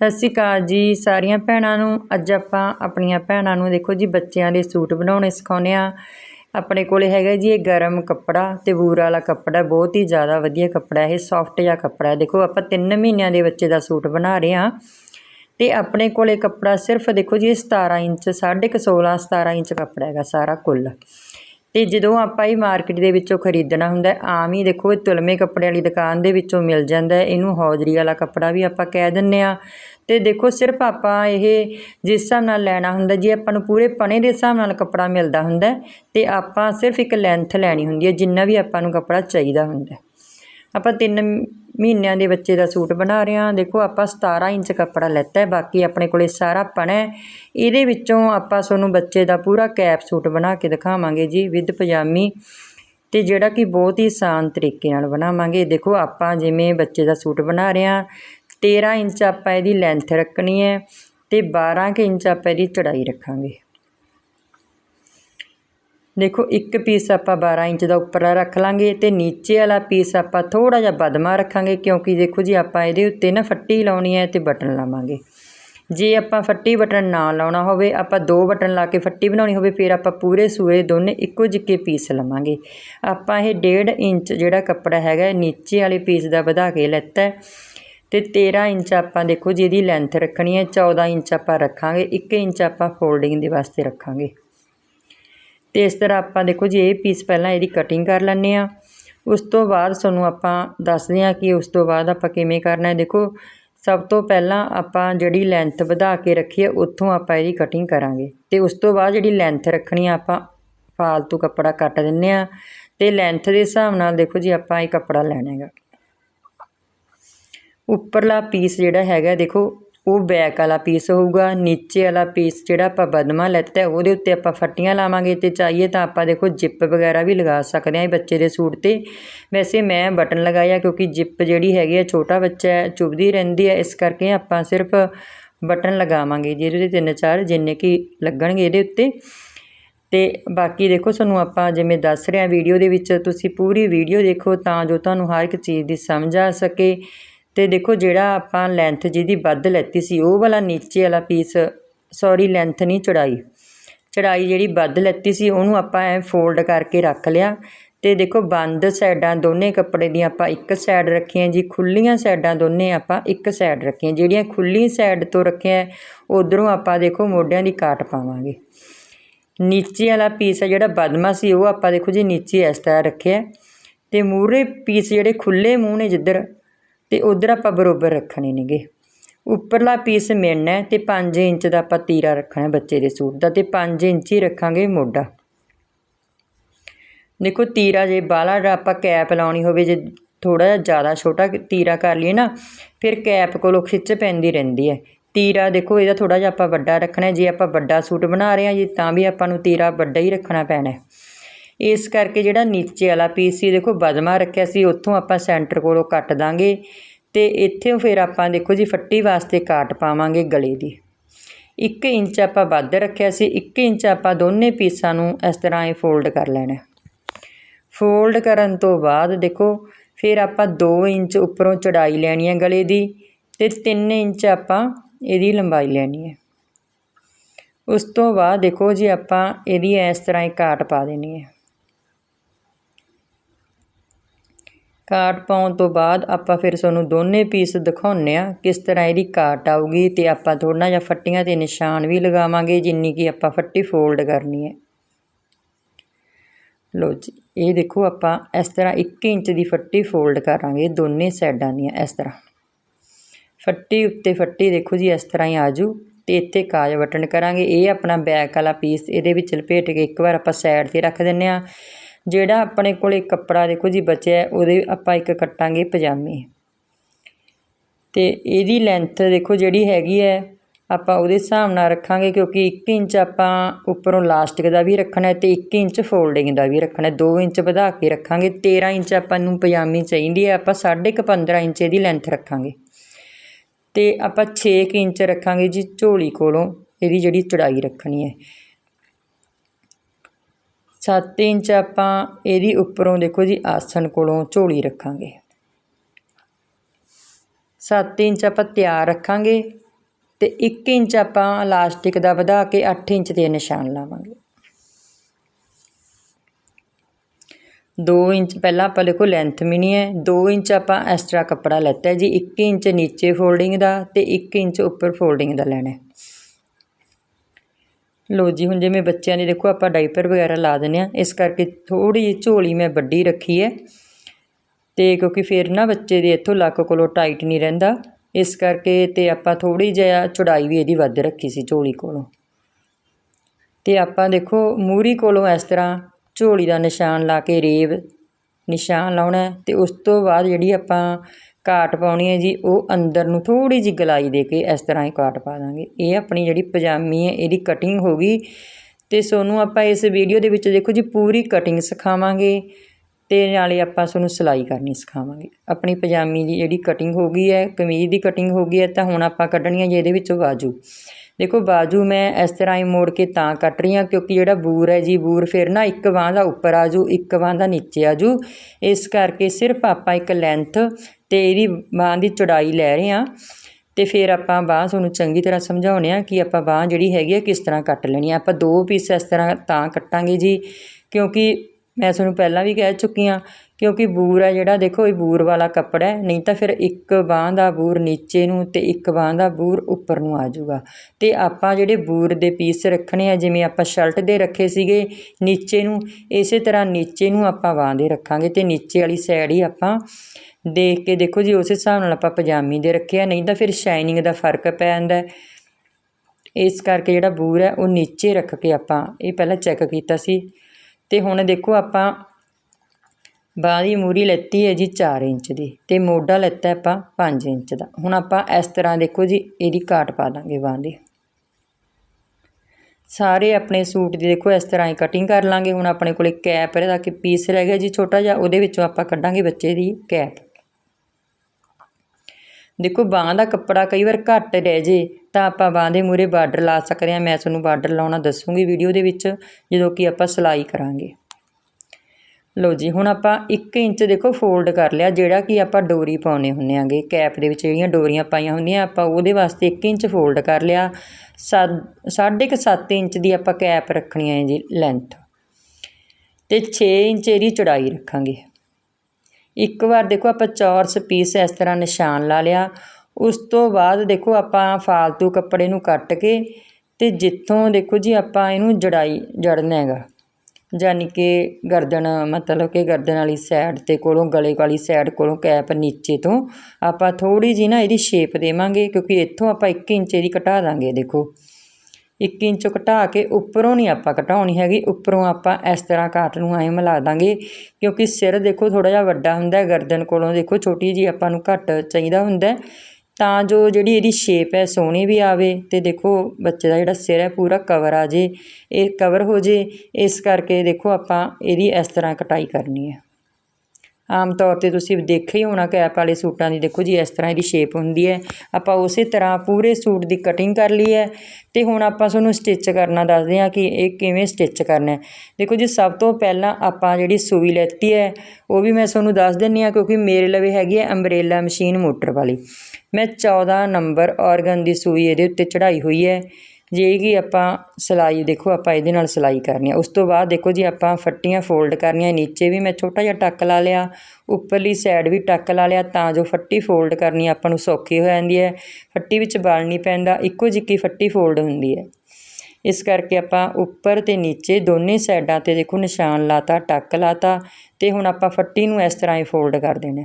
ਸਤਿ ਸ਼੍ਰੀ ਅਕਾਲ ਜੀ ਸਾਰੀਆਂ ਭੈਣਾਂ ਨੂੰ। ਅੱਜ ਆਪਾਂ ਆਪਣੀਆਂ ਭੈਣਾਂ ਨੂੰ ਦੇਖੋ ਜੀ, ਬੱਚਿਆਂ ਦੇ ਸੂਟ ਬਣਾਉਣੇ ਸਿਖਾਉਂਦੇ ਆ ਆਪਣੇ ਕੋਲੇ ਹੈਗਾ ਜੀ ਇਹ ਗਰਮ ਕੱਪੜਾ ਤੇ ਬੂਰ ਵਾਲਾ ਕੱਪੜਾ, ਬਹੁਤ ਹੀ ਜ਼ਿਆਦਾ ਵਧੀਆ ਕੱਪੜਾ ਇਹ ਸੌਫਟ ਜਿਹਾ ਕੱਪੜਾ। ਹੈ ਦੇਖੋ ਆਪਾਂ 3 ਮਹੀਨਿਆਂ ਦੇ ਬੱਚੇ ਦਾ ਸੂਟ ਬਣਾ ਰਹੇ ਆ ਤੇ ਆਪਣੇ ਕੋਲੇ ਕੱਪੜਾ ਸਿਰਫ ਦੇਖੋ ਜੀ ਇਹ 17 ਇੰਚ 16.5 16 17 ਇੰਚ ਕੱਪੜਾ ਹੈਗਾ ਸਾਰਾ ਕੁੱਲ। ਤੇ ਜਦੋਂ ਆਪਾਂ ਇਹ ਮਾਰਕੀਟ ਦੇ ਵਿੱਚੋਂ ਖਰੀਦਣਾ ਹੁੰਦਾ ਆਮ ਹੀ ਦੇਖੋ ਇਹ ਤੁਲਮੇ ਕੱਪੜੇ ਵਾਲੀ ਦੁਕਾਨ ਦੇ ਵਿੱਚੋਂ ਮਿਲ ਜਾਂਦਾ ਇਹਨੂੰ ਹੌਜਰੀ ਵਾਲਾ ਕੱਪੜਾ ਵੀ ਆਪਾਂ ਕਹਿ ਦਿੰਨੇ ਆ ਤੇ ਦੇਖੋ ਸਿਰਫ ਆਪਾਂ ਇਹ ਜਿਸ ਹਿਸਾਬ ਨਾਲ ਲੈਣਾ ਹੁੰਦਾ, ਜੀ ਆਪਾਂ ਨੂੰ ਪੂਰੇ ਪਣੇ ਦੇ ਹਿਸਾਬ ਨਾਲ ਕੱਪੜਾ ਮਿਲਦਾ ਹੁੰਦਾ ਹੈ, ਤੇ ਆਪਾਂ ਸਿਰਫ ਇੱਕ ਲੈਂਥ ਲੈਣੀ ਹੁੰਦੀ ਹੈ, ਜਿੰਨਾ ਵੀ ਆਪਾਂ ਨੂੰ ਕੱਪੜਾ ਚਾਹੀਦਾ ਹੁੰਦਾ ਆਪਾਂ 3 ਮਹੀਨਿਆਂ ਦੇ ਬੱਚੇ ਦਾ ਸੂਟ ਬਣਾ ਰਹੇ ਹਾਂ। ਦੇਖੋ, ਆਪਾਂ 17 ਇੰਚ ਕੱਪੜਾ ਲੈਤਾ ਹੈ, ਬਾਕੀ ਆਪਣੇ ਕੋਲੇ ਸਾਰਾ ਪਣਾ ਹੈ। ਇਹਦੇ ਵਿੱਚੋਂ ਆਪਾਂ ਤੁਹਾਨੂੰ ਬੱਚੇ ਦਾ ਪੂਰਾ ਕੈਪ ਸੂਟ ਬਣਾ ਕੇ ਦਿਖਾਵਾਂਗੇ ਜੀ, ਵਿਦ ਪਜਾਮੀ ਤੇ ਜਿਹੜਾ ਕਿ ਬਹੁਤ ਹੀ ਆਸਾਨ ਤਰੀਕੇ ਨਾਲ ਬਣਾਵਾਂਗੇ। ਦੇਖੋ, ਆਪਾਂ ਜਿਵੇਂ ਬੱਚੇ ਦਾ ਸੂਟ ਬਣਾ ਰਹੇ ਹਾਂ 13 ਇੰਚ ਆਪਾਂ ਇਹਦੀ ਲੈਂਥ ਰੱਖਣੀ ਹੈ ਤੇ 12 ਕੁ ਇੰਚ ਆਪਾਂ ਇਹਦੀ ਚੜਾਈ ਰੱਖਾਂਗੇ। ਦੇਖੋ, ਇੱਕ ਪੀਸ ਆਪਾਂ 12 ਇੰਚ ਦਾ ਉੱਪਰਲਾ ਰੱਖ ਲਾਂਗੇ ਤੇ ਨੀਚੇ ਵਾਲਾ ਪੀਸ ਆਪਾਂ ਥੋੜਾ ਜਿਹਾ ਬਦਮਾ ਰੱਖਾਂਗੇ, ਕਿਉਂਕਿ ਦੇਖੋ ਜੀ, ਆਪਾਂ ਇਹਦੇ ਉੱਤੇ ਨਾ ਫੱਟੀ ਲਾਉਣੀ ਹੈ ਤੇ ਬਟਨ ਲਾਵਾਂਗੇ। ਜੇ ਆਪਾਂ ਫੱਟੀ ਬਟਨ ਨਾ ਲਾਉਣਾ ਹੋਵੇ, ਆਪਾਂ ਦੋ ਬਟਨ ਲਾ ਕੇ ਫੱਟੀ ਬਣਾਉਣੀ ਹੋਵੇ, ਫਿਰ ਆਪਾਂ ਪੂਰੇ ਸੂਏ ਦੋਨੇ ਇੱਕੋ ਜਿੱਕੇ ਪੀਸ ਲਵਾਂਗੇ। ਆਪਾਂ ਇਹ 1.5 ਇੰਚ ਜਿਹੜਾ ਕੱਪੜਾ ਹੈਗਾ ਨੀਚੇ ਵਾਲੇ ਪੀਸ ਦਾ ਵਧਾ ਕੇ ਲੈਤਾ ਹੈ। ਤੇ 13 ਇੰਚ ਆਪਾਂ ਦੇਖੋ ਜੀ, ਇਹਦੀ ਲੈਂਥ ਰੱਖਣੀ ਹੈ 14 ਇੰਚ ਆਪਾਂ ਰੱਖਾਂਗੇ 1 ਇੰਚ ਆਪਾਂ ਫੋਲਡਿੰਗ ਦੇ ਵਾਸਤੇ ਰੱਖਾਂਗੇ। ਤੇ ਇਸ ਤਰ੍ਹਾਂ ਆਪਾਂ ਦੇਖੋ ਜੀ, ਇਹ ਪੀਸ ਪਹਿਲਾਂ ਇਹਦੀ ਕਟਿੰਗ ਕਰ ਲੈਂਦੇ ਆ ਉਸ ਤੋਂ ਬਾਅਦ ਤੁਹਾਨੂੰ ਆਪਾਂ ਦੱਸਦੇ ਆ ਕਿ ਉਸ ਤੋਂ ਬਾਅਦ ਆਪਾਂ ਕਿਵੇਂ ਕਰਨਾ ਹੈ। ਦੇਖੋ, ਸਭ ਤੋਂ ਪਹਿਲਾਂ ਆਪਾਂ ਜਿਹੜੀ ਲੈਂਥ ਵਧਾ ਕੇ ਰੱਖੀ ਹੈ, ਉੱਥੋਂ ਆਪਾਂ ਇਹਦੀ ਕਟਿੰਗ ਕਰਾਂਗੇ। ਤੇ ਉਸ ਤੋਂ ਬਾਅਦ ਜਿਹੜੀ ਲੈਂਥ ਰੱਖਣੀ ਆ ਆਪਾਂ ਫਾਲਤੂ ਕੱਪੜਾ ਕੱਟ ਦਿੰਨੇ ਆ ਤੇ ਲੈਂਥ ਦੇ ਹਿਸਾਬ ਨਾਲ ਦੇਖੋ ਜੀ, ਆਪਾਂ ਇਹ ਕੱਪੜਾ ਲੈਣਾ ਹੈਗਾ। ਉੱਪਰਲਾ ਪੀਸ ਜਿਹੜਾ ਹੈਗਾ, ਦੇਖੋ ਉਹ ਬੈਕ ਵਾਲਾ ਪੀਸ ਹੋਊਗਾ, ਨੀਚੇ ਵਾਲਾ ਪੀਸ ਜਿਹੜਾ ਆਪਾਂ ਬਦਮਾ ਲੈਤਾ ਉਹਦੇ ਉੱਤੇ ਆਪਾਂ ਫੱਟੀਆਂ ਲਾਵਾਂਗੇ ਤੇ ਚਾਹੀਏ ਤਾਂ ਆਪਾਂ ਦੇਖੋ ਜਿੱਪ ਵਗੈਰਾ ਵੀ ਲਗਾ ਸਕਦੇ ਹਾਂ ਇਹ ਬੱਚੇ ਦੇ ਸੂਟ ਤੇ। ਵੈਸੇ ਮੈਂ ਬਟਨ ਲਗਾਇਆ ਕਿਉਂਕਿ ਜਿੱਪ ਜਿਹੜੀ ਹੈਗੀ ਹੈ, ਛੋਟਾ ਬੱਚਾ ਹੈ, ਚੁਭਦੀ ਰਹਿੰਦੀ ਹੈ, ਇਸ ਕਰਕੇ ਆਪਾਂ ਸਿਰਫ ਬਟਨ ਲਗਾਵਾਂਗੇ ਜਿਹਦੇ ਤੇ ਤਿੰਨ ਚਾਰ ਜਿੰਨੇ ਕੀ ਲੱਗਣਗੇ ਇਹਦੇ ਉੱਤੇ। ਤੇ ਬਾਕੀ ਦੇਖੋ ਤੁਹਾਨੂੰ ਆਪਾਂ ਜਿਵੇਂ ਦੱਸ ਰਹੇ ਹਾਂ ਵੀਡੀਓ ਦੇ ਵਿੱਚ, ਤੁਸੀਂ ਪੂਰੀ ਵੀਡੀਓ ਦੇਖੋ ਤਾਂ ਜੋ ਤੁਹਾਨੂੰ ਹਰ ਇੱਕ ਚੀਜ਼ ਦੀ ਸਮਝ ਆ ਸਕੇ। ਅਤੇ ਦੇਖੋ ਜਿਹੜਾ ਆਪਾਂ ਲੈਂਥ ਜਿਹਦੀ ਵੱਧ ਲੈਤੀ ਸੀ, ਉਹ ਵਾਲਾ ਨੀਚੇ ਵਾਲਾ ਪੀਸ ਸੌਰੀ ਲੈਂਥ ਨਹੀਂ ਚੜਾਈ। ਚੜਾਈ ਜਿਹੜੀ ਵੱਧ ਲੈਤੀ ਸੀ, ਉਹਨੂੰ ਆਪਾਂ ਐ ਫੋਲਡ ਕਰਕੇ ਰੱਖ ਲਿਆ। ਤੇ ਦੇਖੋ ਬੰਦ ਸਾਈਡਾਂ ਦੋਨੇ ਕੱਪੜੇ ਦੀਆਂ ਆਪਾਂ ਇੱਕ ਸਾਈਡ ਰੱਖੀਆਂ ਜੀ, ਖੁੱਲੀਆਂ ਸਾਈਡਾਂ ਦੋਨੇ ਆਪਾਂ ਇੱਕ ਸਾਈਡ ਰੱਖੀਆਂ। ਜਿਹੜੀਆਂ ਖੁੱਲੀ ਸਾਈਡ ਤੋਂ ਰੱਖਿਆ, ਉਧਰੋਂ ਆਪਾਂ ਦੇਖੋ ਮੋਢਿਆਂ ਦੀ ਕਾਟ ਪਾਵਾਂਗੇ। ਨੀਚੇ ਵਾਲਾ ਪੀਸ ਹੈ ਜਿਹੜਾ ਬਦਮਾ ਸੀ, ਉਹ ਆਪਾਂ ਦੇਖੋ ਜੀ ਨੀਚੇ ਇਸ ਤਰ੍ਹਾਂ ਰੱਖਿਆ। ਤੇ ਮੂਰੇ ਪੀਸ ਜਿਹੜੇ ਖੁੱਲੇ ਮੂੰਹ ਨੇ ਜਿੱਧਰ ਤੇ ਉਧਰ ਆਪਾਂ ਬਰੋਬਰ ਰੱਖਣੇ ਨੇਗੇ। ਉੱਪਰਲਾ ਪੀਸ ਮਿਣਨਾ ਹੈ ਤੇ 5 ਇੰਚ ਦਾ ਆਪਾਂ ਤੀਰਾ ਰੱਖਣਾ ਬੱਚੇ ਦੇ ਸੂਟ ਦਾ ਤੇ 5 ਇੰਚ ਹੀ ਰੱਖਾਂਗੇ ਮੋਢਾ। ਦੇਖੋ ਤੀਰਾ ਜੇ ਬਾਹਲਾ ਆਪਾਂ ਕੈਪ ਲਾਉਣੀ ਹੋਵੇ, ਜੇ ਥੋੜਾ ਜਿਹਾ ਜ਼ਿਆਦਾ ਛੋਟਾ ਤੀਰਾ ਕਰ ਲਈਏ ਨਾ, ਫਿਰ ਕੈਪ ਕੋਲੋਂ ਖਿੱਚ ਪੈਂਦੀ ਰਹਿੰਦੀ ਹੈ। ਤੀਰਾ ਦੇਖੋ ਇਹਦਾ ਥੋੜਾ ਜਿਹਾ ਆਪਾਂ ਵੱਡਾ ਰੱਖਣਾ ਜੇ ਆਪਾਂ ਵੱਡਾ ਸੂਟ ਬਣਾ ਰਹੇ ਹਾਂ ਜੀ, ਤਾਂ ਵੀ ਆਪਾਂ ਨੂੰ ਤੀਰਾ ਵੱਡਾ ਹੀ ਰੱਖਣਾ ਪੈਣਾ ਇਸ ਕਰਕੇ ਜਿਹੜਾ ਨੀਚੇ ਵਾਲਾ ਪੀਸ ਸੀ, ਦੇਖੋ ਬਦਮਾ ਰੱਖਿਆ ਸੀ, ਉੱਥੋਂ ਆਪਾਂ ਸੈਂਟਰ ਕੋਲੋਂ ਕੱਟ ਦਾਂਗੇ ਤੇ ਇੱਥੇ ਫਿਰ ਆਪਾਂ ਦੇਖੋ ਜੀ ਫੱਟੀ ਵਾਸਤੇ ਕਾਟ ਪਾਵਾਂਗੇ ਗਲੇ ਦੀ। 1 ਇੰਚ ਆਪਾਂ ਵੱਧ ਰੱਖਿਆ ਸੀ 1 ਇੰਚ ਆਪਾਂ ਦੋਨੇ ਪੀਸਾਂ ਨੂੰ ਇਸ ਤਰ੍ਹਾਂ ਇਹ ਫੋਲਡ ਕਰ ਲੈਣਾ। ਫੋਲਡ ਕਰਨ ਤੋਂ ਬਾਅਦ ਦੇਖੋ, ਫਿਰ ਆਪਾਂ 2 ਇੰਚ ਉੱਪਰੋਂ ਚੜਾਈ ਲੈਣੀ ਹੈ ਗਲੇ ਦੀ ਤੇ 3 ਇੰਚ ਆਪਾਂ ਇਹਦੀ ਲੰਬਾਈ ਲੈਣੀ ਹੈ। ਉਸ ਤੋਂ ਬਾਅਦ ਦੇਖੋ ਜੀ ਆਪਾਂ ਇਹਦੀ ਇਸ ਤਰ੍ਹਾਂ ਹੀ ਕਾਟ ਪਾ ਦੇਣੀ ਹੈ। ਕਾਟ ਪਾਉਣ ਤੋਂ ਬਾਅਦ ਆਪਾਂ ਫਿਰ ਤੁਹਾਨੂੰ ਦੋਨੇ ਪੀਸ ਦਿਖਾਉਂਦੇ ਆ ਕਿਸ ਤਰ੍ਹਾਂ ਇਹਦੀ ਕਾਟ ਆਊਗੀ ਤੇ ਆਪਾਂ ਥੋੜਾ ਜਿਹਾ ਫੱਟੀਆਂ ਤੇ ਨਿਸ਼ਾਨ ਵੀ ਲਗਾਵਾਂਗੇ ਜਿੰਨੀ ਕਿ ਆਪਾਂ ਫੱਟੀ ਫੋਲਡ ਕਰਨੀ ਹੈ। ਲੋ ਜੀ, ਇਹ ਦੇਖੋ ਆਪਾਂ ਇਸ ਤਰ੍ਹਾਂ 1 ਇੰਚ ਦੀ ਫੱਟੀ ਫੋਲਡ ਕਰਾਂਗੇ ਦੋਨੇ ਸਾਈਡਾਂ ਦੀਆਂ ਇਸ ਤਰ੍ਹਾਂ। ਫੱਟੀ ਉੱਤੇ ਫੱਟੀ ਦੇਖੋ ਜੀ, ਇਸ ਤਰ੍ਹਾਂ ਹੀ ਆਜੂ ਤੇ ਇੱਥੇ ਕਾਜ ਬਟਨ ਕਰਾਂਗੇ। ਇਹ ਆਪਣਾ ਬੈਕ ਵਾਲਾ ਪੀਸ ਇਹਦੇ ਵਿੱਚ ਲਪੇਟ ਕੇ ਇੱਕ ਵਾਰ ਆਪਾਂ ਸਾਈਡ ਤੇ ਰੱਖ ਦਿੰਨੇ ਆ ਜਿਹੜਾ ਆਪਣੇ ਕੋਲੇ ਕੱਪੜਾ ਦੇਖੋ ਜੀ ਬਚਿਆ ਉਹਦੇ ਆਪਾਂ ਇੱਕ ਕੱਟਾਂਗੇ ਪਜਾਮੇ। ਤੇ ਇਹਦੀ ਲੈਂਥ ਦੇਖੋ ਜਿਹੜੀ ਹੈਗੀ ਹੈ, ਆਪਾਂ ਉਹਦੇ ਹਿਸਾਬ ਨਾਲ ਰੱਖਾਂਗੇ ਕਿਉਂਕਿ 1 ਇੰਚ ਆਪਾਂ ਉੱਪਰੋਂ ਲਾਸਟਿਕ ਦਾ ਵੀ ਰੱਖਣਾ ਹੈ ਤੇ 1 ਇੰਚ ਫੋਲਡਿੰਗ ਦਾ ਵੀ ਰੱਖਣਾ ਹੈ। 2 ਇੰਚ ਵਧਾ ਕੇ ਰੱਖਾਂਗੇ 13 ਇੰਚ ਆਪਾਂ ਨੂੰ ਪਜਾਮੀ ਚਾਹੀਦੀ ਹੈ, ਆਪਾਂ 15.5 15 ਇੰਚ ਇਹਦੀ ਲੈਂਥ ਰੱਖਾਂਗੇ। ਤੇ ਆਪਾਂ 6 ਇੰਚ ਰੱਖਾਂਗੇ ਜੀ ਝੋਲੀ ਕੋਲੋਂ, ਇਹਦੀ ਜਿਹੜੀ ਚੜਾਈ ਰੱਖਣੀ ਹੈ। ਸੱਤ ਇੰਚ ਆਪਾਂ ਇਹਦੀ ਉੱਪਰੋਂ ਦੇਖੋ ਜੀ ਆਸਣ ਕੋਲੋਂ ਝੋਲੀ ਰੱਖਾਂਗੇ। 7 ਇੰਚ ਆਪਾਂ ਤਿਆਰ ਰੱਖਾਂਗੇ ਤੇ 1 ਇੰਚ ਆਪਾਂ ਇਲਾਸਟਿਕ ਦਾ ਵਧਾ ਕੇ 8 ਇੰਚ ਦੇ ਨਿਸ਼ਾਨ ਲਾਵਾਂਗੇ। 2 ਇੰਚ ਪਹਿਲਾਂ ਆਪਾਂ ਦੇਖੋ ਲੈਂਥ ਮਿਣੀ ਹੈ 2 ਇੰਚ ਆਪਾਂ ਐਕਸਟਰਾ ਕੱਪੜਾ ਲੈਤਾ ਜੀ 1 ਇੰਚ ਨੀਚੇ ਫੋਲਡਿੰਗ ਦਾ ਤੇ 1 ਇੰਚ ਉੱਪਰ ਫੋਲਡਿੰਗ ਦਾ ਲੈਣਾ ਹੈ। ਲਓ ਜੀ, ਹੁਣ ਜਿਵੇਂ ਬੱਚਿਆਂ ਦੇ ਦੇਖੋ ਆਪਾਂ ਡਾਈਪਰ ਵਗੈਰਾ ਲਾ ਦਿੰਦੇ ਆ ਇਸ ਕਰਕੇ ਥੋੜੀ ਜਿਹੀ ਝੋਲੀ ਮੈਂ ਵੱਡੀ ਰੱਖੀ ਹੈ। ਤੇ ਕਿਉਂਕਿ ਫਿਰ ਨਾ ਬੱਚੇ ਦੇ ਇੱਥੋਂ ਲੱਕ ਕੋਲੋਂ ਟਾਈਟ ਨਹੀਂ ਰਹਿੰਦਾ, ਇਸ ਕਰਕੇ ਤੇ ਆਪਾਂ ਥੋੜੀ ਜਿਹਾ ਚੌੜਾਈ ਵੀ ਇਹਦੀ ਵੱਧ ਰੱਖੀ ਸੀ ਝੋਲੀ ਕੋਲੋਂ। ਤੇ ਆਪਾਂ ਦੇਖੋ ਮੂਰੀ ਕੋਲੋਂ ਇਸ ਤਰ੍ਹਾਂ ਝੋਲੀ ਦਾ ਨਿਸ਼ਾਨ ਲਾ ਕੇ ਰੇਵ ਨਿਸ਼ਾਨ ਲਾਉਣਾ ਹੈ, ਤੇ ਉਸ ਤੋਂ ਬਾਅਦ ਜਿਹੜੀ ਆਪਾਂ ਕਾਟ ਪਾਉਣੀ ਹੈ ਜੀ, ਉਹ ਅੰਦਰ ਨੂੰ ਥੋੜੀ ਜਿਹੀ ਗਲਾਈ ਦੇ ਕੇ ਇਸ ਤਰ੍ਹਾਂ ਹੀ ਕਾਟ ਪਾ ਦਾਂਗੇ। ਇਹ ਆਪਣੀ ਜਿਹੜੀ ਪਜਾਮੀ ਹੈ, ਇਹਦੀ ਕਟਿੰਗ ਹੋ ਗਈ ਤੇ ਸੋਨੂੰ ਆਪਾਂ ਇਸ ਵੀਡੀਓ ਦੇ ਵਿੱਚ ਦੇਖੋ ਜੀ, ਪੂਰੀ ਕਟਿੰਗ ਸਿਖਾਵਾਂਗੇ ਤੇ ਨਾਲੇ ਆਪਾਂ ਤੁਹਾਨੂੰ ਸਿਲਾਈ ਕਰਨੀ ਸਿਖਾਵਾਂਗੇ। ਆਪਣੀ ਪਜਾਮੀ ਦੀ ਜਿਹੜੀ ਕਟਿੰਗ ਹੋ ਗਈ ਹੈ, ਕਮੀਜ਼ ਦੀ ਕਟਿੰਗ ਹੋ ਗਈ ਹੈ, ਤਾਂ ਹੁਣ ਆਪਾਂ ਕੱਢਣੀ ਹੈ ਜੀ, ਇਹਦੇ ਵਿੱਚੋਂ ਬਾਜੂ ਦੇਖੋ ਬਾਜੂ ਮੈਂ ਇਸ ਤਰ੍ਹਾਂ ਹੀ ਮੋੜ ਕੇ ਤਾਂ ਕੱਟ ਰਹੀ ਹਾਂ ਕਿਉਂਕਿ ਜਿਹੜਾ ਬੂਰ ਹੈ ਜੀ, ਬੂਰ ਫਿਰ ਨਾ ਇੱਕ ਬਾਂਹ ਦਾ ਉੱਪਰ ਆ ਆਜੂ ਇੱਕ ਬਾਂਹ ਦਾ ਨੀਚੇ ਆ ਆਜੂ ਇਸ ਕਰਕੇ ਸਿਰਫ ਆਪਾਂ ਇੱਕ ਲੈਂਥ ਤੇ ਇਹਦੀ ਬਾਂਹ ਦੀ ਚੌੜਾਈ ਲੈ ਰਹੇ ਹਾਂ ਤੇ ਫਿਰ ਆਪਾਂ ਬਾਂਹ ਤੁਹਾਨੂੰ ਚੰਗੀ ਤਰ੍ਹਾਂ ਸਮਝਾਉਣੇ ਆ ਕਿ ਆਪਾਂ ਬਾਂਹ ਜਿਹੜੀ ਹੈਗੀ ਆ ਕਿਸ ਤਰ੍ਹਾਂ ਕੱਟ ਲੈਣੀ ਆ। ਆਪਾਂ ਦੋ ਪੀਸ ਇਸ ਤਰ੍ਹਾਂ ਤਾਂ ਕੱਟਾਂਗੇ ਜੀ, ਕਿਉਂਕਿ ਮੈਂ ਤੁਹਾਨੂੰ ਪਹਿਲਾਂ ਵੀ ਕਹਿ ਚੁੱਕੀ ਹਾਂ ਕਿਉਂਕਿ ਬੂਰ ਹੈ ਜਿਹੜਾ, ਦੇਖੋ ਇਹ ਬੂਰ ਵਾਲਾ ਕੱਪੜਾ ਨਹੀਂ ਤਾਂ ਫਿਰ ਇੱਕ ਬਾਂਹ ਦਾ ਬੂਰ ਨੀਚੇ ਨੂੰ ਅਤੇ ਇੱਕ ਬਾਂਹ ਦਾ ਬੂਰ ਉੱਪਰ ਨੂੰ ਆ ਜਾਊਗਾ। ਅਤੇ ਆਪਾਂ ਜਿਹੜੇ ਬੂਰ ਦੇ ਪੀਸ ਰੱਖਣੇ ਆ, ਜਿਵੇਂ ਆਪਾਂ ਸ਼ਰਟ ਦੇ ਰੱਖੇ ਸੀਗੇ ਨੀਚੇ ਨੂੰ, ਇਸੇ ਤਰ੍ਹਾਂ ਨੀਚੇ ਨੂੰ ਆਪਾਂ ਬਾਂਹ ਦੇ ਰੱਖਾਂਗੇ ਅਤੇ ਨੀਚੇ ਵਾਲੀ ਸਾਈਡ ਹੀ ਆਪਾਂ ਦੇਖ ਕੇ ਦੇਖੋ ਜੀ, ਉਸ ਹਿਸਾਬ ਨਾਲ ਆਪਾਂ ਪਜਾਮੀ ਦੇ ਰੱਖਿਆ ਨਹੀਂ ਤਾਂ ਫਿਰ ਸ਼ਾਈਨਿੰਗ ਦਾ ਫ਼ਰਕ ਪੈ ਜਾਂਦਾ ਇਸ ਕਰਕੇ ਜਿਹੜਾ ਬੂਰ ਹੈ, ਉਹ ਨੀਚੇ ਰੱਖ ਕੇ ਆਪਾਂ ਇਹ ਪਹਿਲਾਂ ਚੈੱਕ ਕੀਤਾ ਸੀ। ਅਤੇ ਹੁਣ ਦੇਖੋ ਆਪਾਂ ਬਾਂਹ ਦੀ ਮੂਰੀ ਲੈਤੀ ਹੈ ਜੀ 4 ਇੰਚ ਦੀ ਤੇ ਮੋਢਾ ਲੈਤਾ ਆਪਾਂ 5 ਇੰਚ ਦਾ। ਹੁਣ ਆਪਾਂ ਇਸ ਤਰ੍ਹਾਂ ਦੇਖੋ ਜੀ, ਇਹਦੀ ਕਾਟ ਪਾ ਦਾਂਗੇ ਬਾਂਹ ਦੀ। ਸਾਰੇ ਆਪਣੇ ਸੂਟ ਦੀ ਦੇਖੋ ਇਸ ਤਰ੍ਹਾਂ ਹੀ ਕਟਿੰਗ ਕਰ ਲਾਂਗੇ। ਹੁਣ ਆਪਣੇ ਕੋਲੇ ਕੈਪ ਇਹਦਾ ਕਿ ਪੀਸ ਰਹਿ ਗਿਆ ਜੀ ਛੋਟਾ ਜਿਹਾ, ਉਹਦੇ ਵਿੱਚੋਂ ਆਪਾਂ ਕੱਢਾਂਗੇ ਬੱਚੇ ਦੀ ਕੈਪ ਦੇਖੋ ਬਾਂਹ ਦਾ ਕੱਪੜਾ ਕਈ ਵਾਰ ਘੱਟ ਰਹਿ ਜੇ ਤਾਂ ਆਪਾਂ ਬਾਂਹ ਦੇ ਮੂਰੇ ਬਾਰਡਰ ਲਾ ਸਕਦੇ ਹਾਂ। ਮੈਂ ਤੁਹਾਨੂੰ ਬਾਰਡਰ ਲਾਉਣਾ ਦੱਸੂਗੀ ਵੀਡੀਓ ਦੇ ਵਿੱਚ, ਜਦੋਂ ਕਿ ਆਪਾਂ ਸਿਲਾਈ ਕਰਾਂਗੇ। ਲਓ ਜੀ, ਹੁਣ ਆਪਾਂ 1 ਇੰਚ ਦੇਖੋ ਫੋਲਡ ਕਰ ਲਿਆ, ਜਿਹੜਾ ਕਿ ਆਪਾਂ ਡੋਰੀ ਪਾਉਣੇ ਹੁੰਨੇ ਆਂਗੇ। ਕੈਪ ਦੇ ਵਿੱਚ ਜਿਹੜੀਆਂ ਡੋਰੀਆਂ ਪਾਈਆਂ ਹੁੰਦੀਆਂ, ਆਪਾਂ ਉਹਦੇ ਵਾਸਤੇ 1 ਇੰਚ ਫੋਲਡ ਕਰ ਲਿਆ। ਸਾਢੇ ਕੁ 7 ਇੰਚ ਦੀ ਆਪਾਂ ਕੈਪ ਰੱਖਣੀ ਹੈ ਜੀ ਲੈਂਥ ਤੇ 6 ਇੰਚ ਇਹਦੀ ਚੌੜਾਈ ਰੱਖਾਂਗੇ। ਇੱਕ ਵਾਰ ਦੇਖੋ ਆਪਾਂ ਚੌਰਸ ਪੀਸ ਇਸ ਤਰ੍ਹਾਂ ਨਿਸ਼ਾਨ ਲਾ ਲਿਆ। ਉਸ ਤੋਂ ਬਾਅਦ ਦੇਖੋ ਆਪਾਂ ਫਾਲਤੂ ਕੱਪੜੇ ਨੂੰ ਕੱਟ ਕੇ ਤੇ ਜਿੱਥੋਂ ਦੇਖੋ ਜੀ ਆਪਾਂ ਇਹਨੂੰ ਜੜਾਈ, ਜੜਨਾ ਹੈਗਾ। ਯਾਨੀ ਕਿ ਗਰਦਨ, ਮਤਲਬ ਕਿ ਗਰਦਨ ਵਾਲੀ ਸਾਈਡ ਤੇ ਕੋਲੋਂ ਗਲੇ ਵਾਲੀ ਸਾਈਡ ਕੋਲੋਂ ਕੈਪ ਨੀਚੇ ਤੋਂ ਆਪਾਂ ਥੋੜੀ ਜੀ ਨਾ ਇਹਦੀ ਸ਼ੇਪ ਦੇਵਾਂਗੇ, ਕਿਉਂਕਿ ਇੱਥੋਂ ਆਪਾਂ 1 ਇੰਚ ਇਹਦੀ ਘਟਾ ਦਾਂਗੇ, ਦੇਖੋ। 1 ਇੰਚ ਘਟਾ ਕੇ ਉੱਪਰੋਂ ਨਹੀਂ ਆਪਾਂ ਘਟਾਉਣੀ ਹੈਗੀ, ਉੱਪਰੋਂ ਆਪਾਂ ਇਸ ਤਰ੍ਹਾਂ ਕਾਟ ਨੂੰ ਐਂ ਮਿਲਾ ਦਾਂਗੇ, ਕਿਉਂਕਿ ਸਿਰ ਦੇਖੋ ਥੋੜਾ ਜਿਹਾ ਵੱਡਾ ਹੁੰਦਾ, ਗਰਦਨ ਕੋਲੋਂ ਦੇਖੋ ਛੋਟੀ ਜੀ ਆਪਾਂ ਨੂੰ ਘੱਟ ਚਾਹੀਦਾ ਹੁੰਦਾ। ਤਾਂ ਜੋ ਜਿਹੜੀ ਇਹਦੀ ਸ਼ੇਪ ਹੈ ਸੋਹਣੀ ਵੀ ਆਵੇ ਅਤੇ ਦੇਖੋ ਬੱਚੇ ਦਾ ਜਿਹੜਾ ਸਿਰ ਹੈ ਪੂਰਾ ਕਵਰ ਆ ਜੇ, ਇਹ ਕਵਰ ਹੋ ਜੇ, ਇਸ ਕਰਕੇ ਦੇਖੋ ਆਪਾਂ ਇਹਦੀ ਇਸ ਤਰ੍ਹਾਂ ਕਟਾਈ ਕਰਨੀ ਹੈ। ਆਮ ਤੌਰ ਤੇ ਤੁਸੀਂ ਦੇਖਿਆ ਹੀ ਹੋਣਾ ਕੈਪ ਵਾਲੇ ਸੂਟਾਂ ਦੀ ਦੇਖੋ ਜੀ, ਇਸ ਤਰ੍ਹਾਂ ਇਹਦੀ ਸ਼ੇਪ ਹੁੰਦੀ ਹੈ। ਆਪਾਂ ਉਸੇ ਤਰ੍ਹਾਂ ਪੂਰੇ ਸੂਟ ਦੀ ਕਟਿੰਗ ਕਰ ਲਈ ਹੈ। ਤੇ ਹੁਣ ਆਪਾਂ ਤੁਹਾਨੂੰ ਸਟਿਚ ਕਰਨਾ ਦੱਸਦੇ ਹਾਂ ਕਿ ਇਹ ਕਿਵੇਂ ਸਟਿਚ ਕਰਨਾ ਹੈ। ਦੇਖੋ ਜੀ, ਸਭ ਤੋਂ ਪਹਿਲਾਂ ਆਪਾਂ ਜਿਹੜੀ ਸੂਈ ਲੈਤੀ ਹੈ, ਉਹ ਵੀ ਮੈਂ ਤੁਹਾਨੂੰ ਦੱਸ ਦਿੰਨੀ ਆ ਕਿਉਂਕਿ ਮੇਰੇ ਲਵੇ ਹੈਗੀ ਹੈ ਅੰਬਰੇਲਾ ਮਸ਼ੀਨ ਮੋਟਰ ਵਾਲੀ। ਮੈਂ 14 ਨੰਬਰ ਔਰਗਨ ਦੀ ਸੂਈ ਇਹਦੇ ਉੱਤੇ ਚੜਾਈ ਹੋਈ ਹੈ। ਜੇ ਕਿ ਆਪਾਂ ਸਿਲਾਈ, ਦੇਖੋ ਆਪਾਂ ਇਹਦੇ ਨਾਲ ਸਿਲਾਈ ਕਰਨੀ ਆ। ਉਸ ਤੋਂ ਬਾਅਦ ਦੇਖੋ ਜੀ ਆਪਾਂ ਫੱਟੀਆਂ ਫੋਲਡ ਕਰਨੀਆਂ, ਨੀਚੇ ਵੀ ਮੈਂ ਛੋਟਾ ਜਿਹਾ ਟੱਕ ਲਾ ਲਿਆ, ਉੱਪਰਲੀ ਸਾਈਡ ਵੀ ਟੱਕ ਲਾ ਲਿਆ ਤਾਂ ਜੋ ਫੱਟੀ ਫੋਲਡ ਕਰਨੀ ਆਪਾਂ ਨੂੰ ਸੌਖੀ ਹੋ ਜਾਂਦੀ ਹੈ। ਫੱਟੀ ਵਿੱਚ ਬਲ ਨਹੀਂ ਪੈਂਦਾ, ਇੱਕੋ ਜਿੱਕੀ ਫੱਟੀ ਫੋਲਡ ਹੁੰਦੀ ਹੈ। ਇਸ ਕਰਕੇ ਆਪਾਂ ਉੱਪਰ ਤੇ ਨੀਚੇ ਦੋਨੇ ਸਾਈਡਾਂ ਤੇ ਦੇਖੋ ਨਿਸ਼ਾਨ ਲਾਤਾ, ਟੱਕ ਲਾਤਾ ਤੇ ਹੁਣ ਆਪਾਂ ਫੱਟੀ ਨੂੰ ਇਸ ਤਰ੍ਹਾਂ ਹੀ ਫੋਲਡ ਕਰ ਦੇਣਾ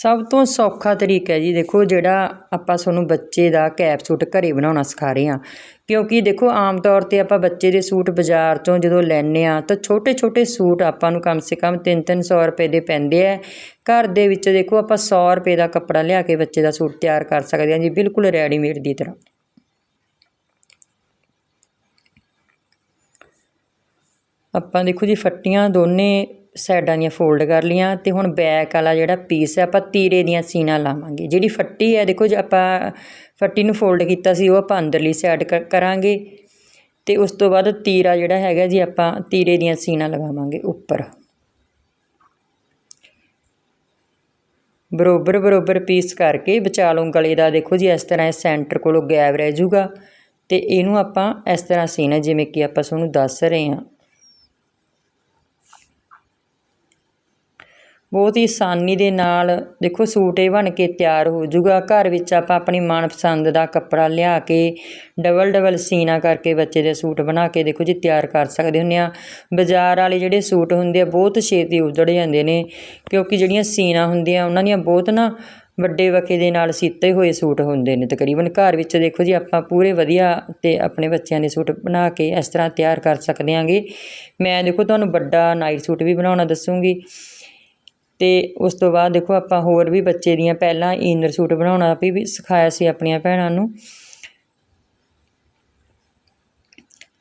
ਸਭ ਤੋਂ ਸੌਖਾ ਤਰੀਕਾ ਹੈ ਜੀ, ਦੇਖੋ ਜਿਹੜਾ ਆਪਾਂ ਤੁਹਾਨੂੰ ਬੱਚੇ ਦਾ ਕੈਪ ਸੂਟ ਘਰੇ ਬਣਾਉਣਾ ਸਿਖਾ ਰਹੇ ਹਾਂ। ਕਿਉਂਕਿ ਦੇਖੋ, ਆਮ ਤੌਰ ਤੇ ਆਪਾਂ ਬੱਚੇ ਦੇ ਸੂਟ ਬਾਜ਼ਾਰ ਤੋਂ ਜਦੋਂ ਲੈਣੇ ਆ ਤਾਂ ਛੋਟੇ ਛੋਟੇ ਸੂਟ ਆਪਾਂ ਨੂੰ ਕਮ ਸੇ ਕਮ 3-300 ਰੁਪਏ ਦੇ ਪੈਂਦੇ ਆ। ਘਰ ਦੇ ਵਿੱਚ ਦੇਖੋ, ਆਪਾਂ 100 ਰੁਪਏ ਦਾ ਕੱਪੜਾ ਲਿਆ ਕੇ ਬੱਚੇ ਦਾ ਸੂਟ ਤਿਆਰ ਕਰ ਸਕਦੇ ਹਾਂ ਜੀ, ਬਿਲਕੁਲ ਰੈਡੀਮੇਡ ਦੀ ਤਰ੍ਹਾਂ। ਆਪਾਂ ਦੇਖੋ ਜੀ, ਫੱਟੀਆਂ ਦੋਨੇ ਸਾਈਡਾਂ ਦੀਆਂ ਫੋਲਡ ਕਰ ਲੀਆਂ ਤੇ ਹੁਣ ਬੈਕ ਵਾਲਾ ਜਿਹੜਾ ਪੀਸ ਹੈ, ਆਪਾਂ ਤੀਰੇ ਦੀਆਂ ਸੀਨਾ ਲਾਵਾਂਗੇ। ਜਿਹੜੀ ਫੱਟੀ ਹੈ, ਦੇਖੋ ਜੇ ਆਪਾਂ ਫੱਟੀ ਨੂੰ ਫੋਲਡ ਕੀਤਾ ਸੀ, ਉਹ ਆਪਾਂ ਅੰਦਰਲੀ ਸਾਈਡ ਕਰਾਂਗੇ ਤੇ ਉਸ ਤੋਂ ਬਾਅਦ ਤੀਰਾ ਜਿਹੜਾ ਹੈਗਾ ਜੀ, ਆਪਾਂ ਤੀਰੇ ਦੀਆਂ ਸੀਨਾ ਲਗਾਵਾਂਗੇ ਉੱਪਰ। ਬਰੋਬਰ ਬਰੋਬਰ ਪੀਸ ਕਰਕੇ ਵਿਚਾਲੋਂ ਗਲੇ ਦਾ ਦੇਖੋ ਜੀ, ਇਸ ਤਰ੍ਹਾਂ ਇਹ ਸੈਂਟਰ ਕੋਲੋਂ ਗੈਪ ਰਹਿ ਜਾਊਗਾ ਤੇ ਇਹਨੂੰ ਆਪਾਂ ਇਸ ਤਰ੍ਹਾਂ ਸੀਣਾ ਜਿਵੇਂ ਕਿ ਆਪਾਂ ਤੁਹਾਨੂੰ ਦੱਸ ਰਹੇ ਹਾਂ। ਬਹੁਤ ਹੀ ਆਸਾਨੀ ਦੇ ਨਾਲ ਦੇਖੋ ਸੂਟ ਇਹ ਬਣ ਕੇ ਤਿਆਰ ਹੋ ਜੂਗਾ ਘਰ ਵਿੱਚ ਆਪਾਂ ਆਪਣੀ ਮਨਪਸੰਦ ਦਾ ਕੱਪੜਾ ਲਿਆ ਕੇ ਡਬਲ ਡਬਲ ਸੀਨਾ ਕਰਕੇ ਬੱਚੇ ਦੇ ਸੂਟ ਬਣਾ ਕੇ ਦੇਖੋ ਜੀ ਤਿਆਰ ਕਰ ਸਕਦੇ ਹੁੰਦੇ ਆ ਬਾਜ਼ਾਰ ਵਾਲੇ ਜਿਹੜੇ ਸੂਟ ਹੁੰਦੇ ਆ ਬਹੁਤ ਛੇਤੀ ਉਧੜ ਜਾਂਦੇ ਨੇ ਕਿਉਂਕਿ ਜਿਹੜੀਆਂ ਸੀਨਾ ਹੁੰਦੀਆਂ ਉਹਨਾਂ ਦੀਆਂ ਬਹੁਤ ਨਾ ਵੱਡੇ ਵਕੇ ਦੇ ਨਾਲ ਸੀਤੇ ਹੋਏ ਸੂਟ ਹੁੰਦੇ ਨੇ ਤਕਰੀਬਨ। ਘਰ ਵਿੱਚ ਦੇਖੋ ਜੀ ਆਪਾਂ ਪੂਰੇ ਵਧੀਆ ਤੇ ਆਪਣੇ ਬੱਚਿਆਂ ਦੇ ਸੂਟ ਬਣਾ ਕੇ ਇਸ ਤਰ੍ਹਾਂ ਤਿਆਰ ਕਰ ਸਕਦੇ ਆਂਗੇ ਮੈਂ ਦੇਖੋ ਤੁਹਾਨੂੰ ਵੱਡਾ ਨਾਈਟ ਸੂਟ ਵੀ ਬਣਾਉਣਾ ਦੱਸੂਗੀ। ਅਤੇ ਉਸ ਤੋਂ ਬਾਅਦ ਦੇਖੋ ਆਪਾਂ ਹੋਰ ਵੀ ਬੱਚੇ ਦੀਆਂ ਪਹਿਲਾਂ ਇਨਰ ਸੂਟ ਬਣਾਉਣਾ ਵੀ ਵੀ ਸਿਖਾਇਆ ਸੀ ਆਪਣੀਆਂ ਭੈਣਾਂ ਨੂੰ।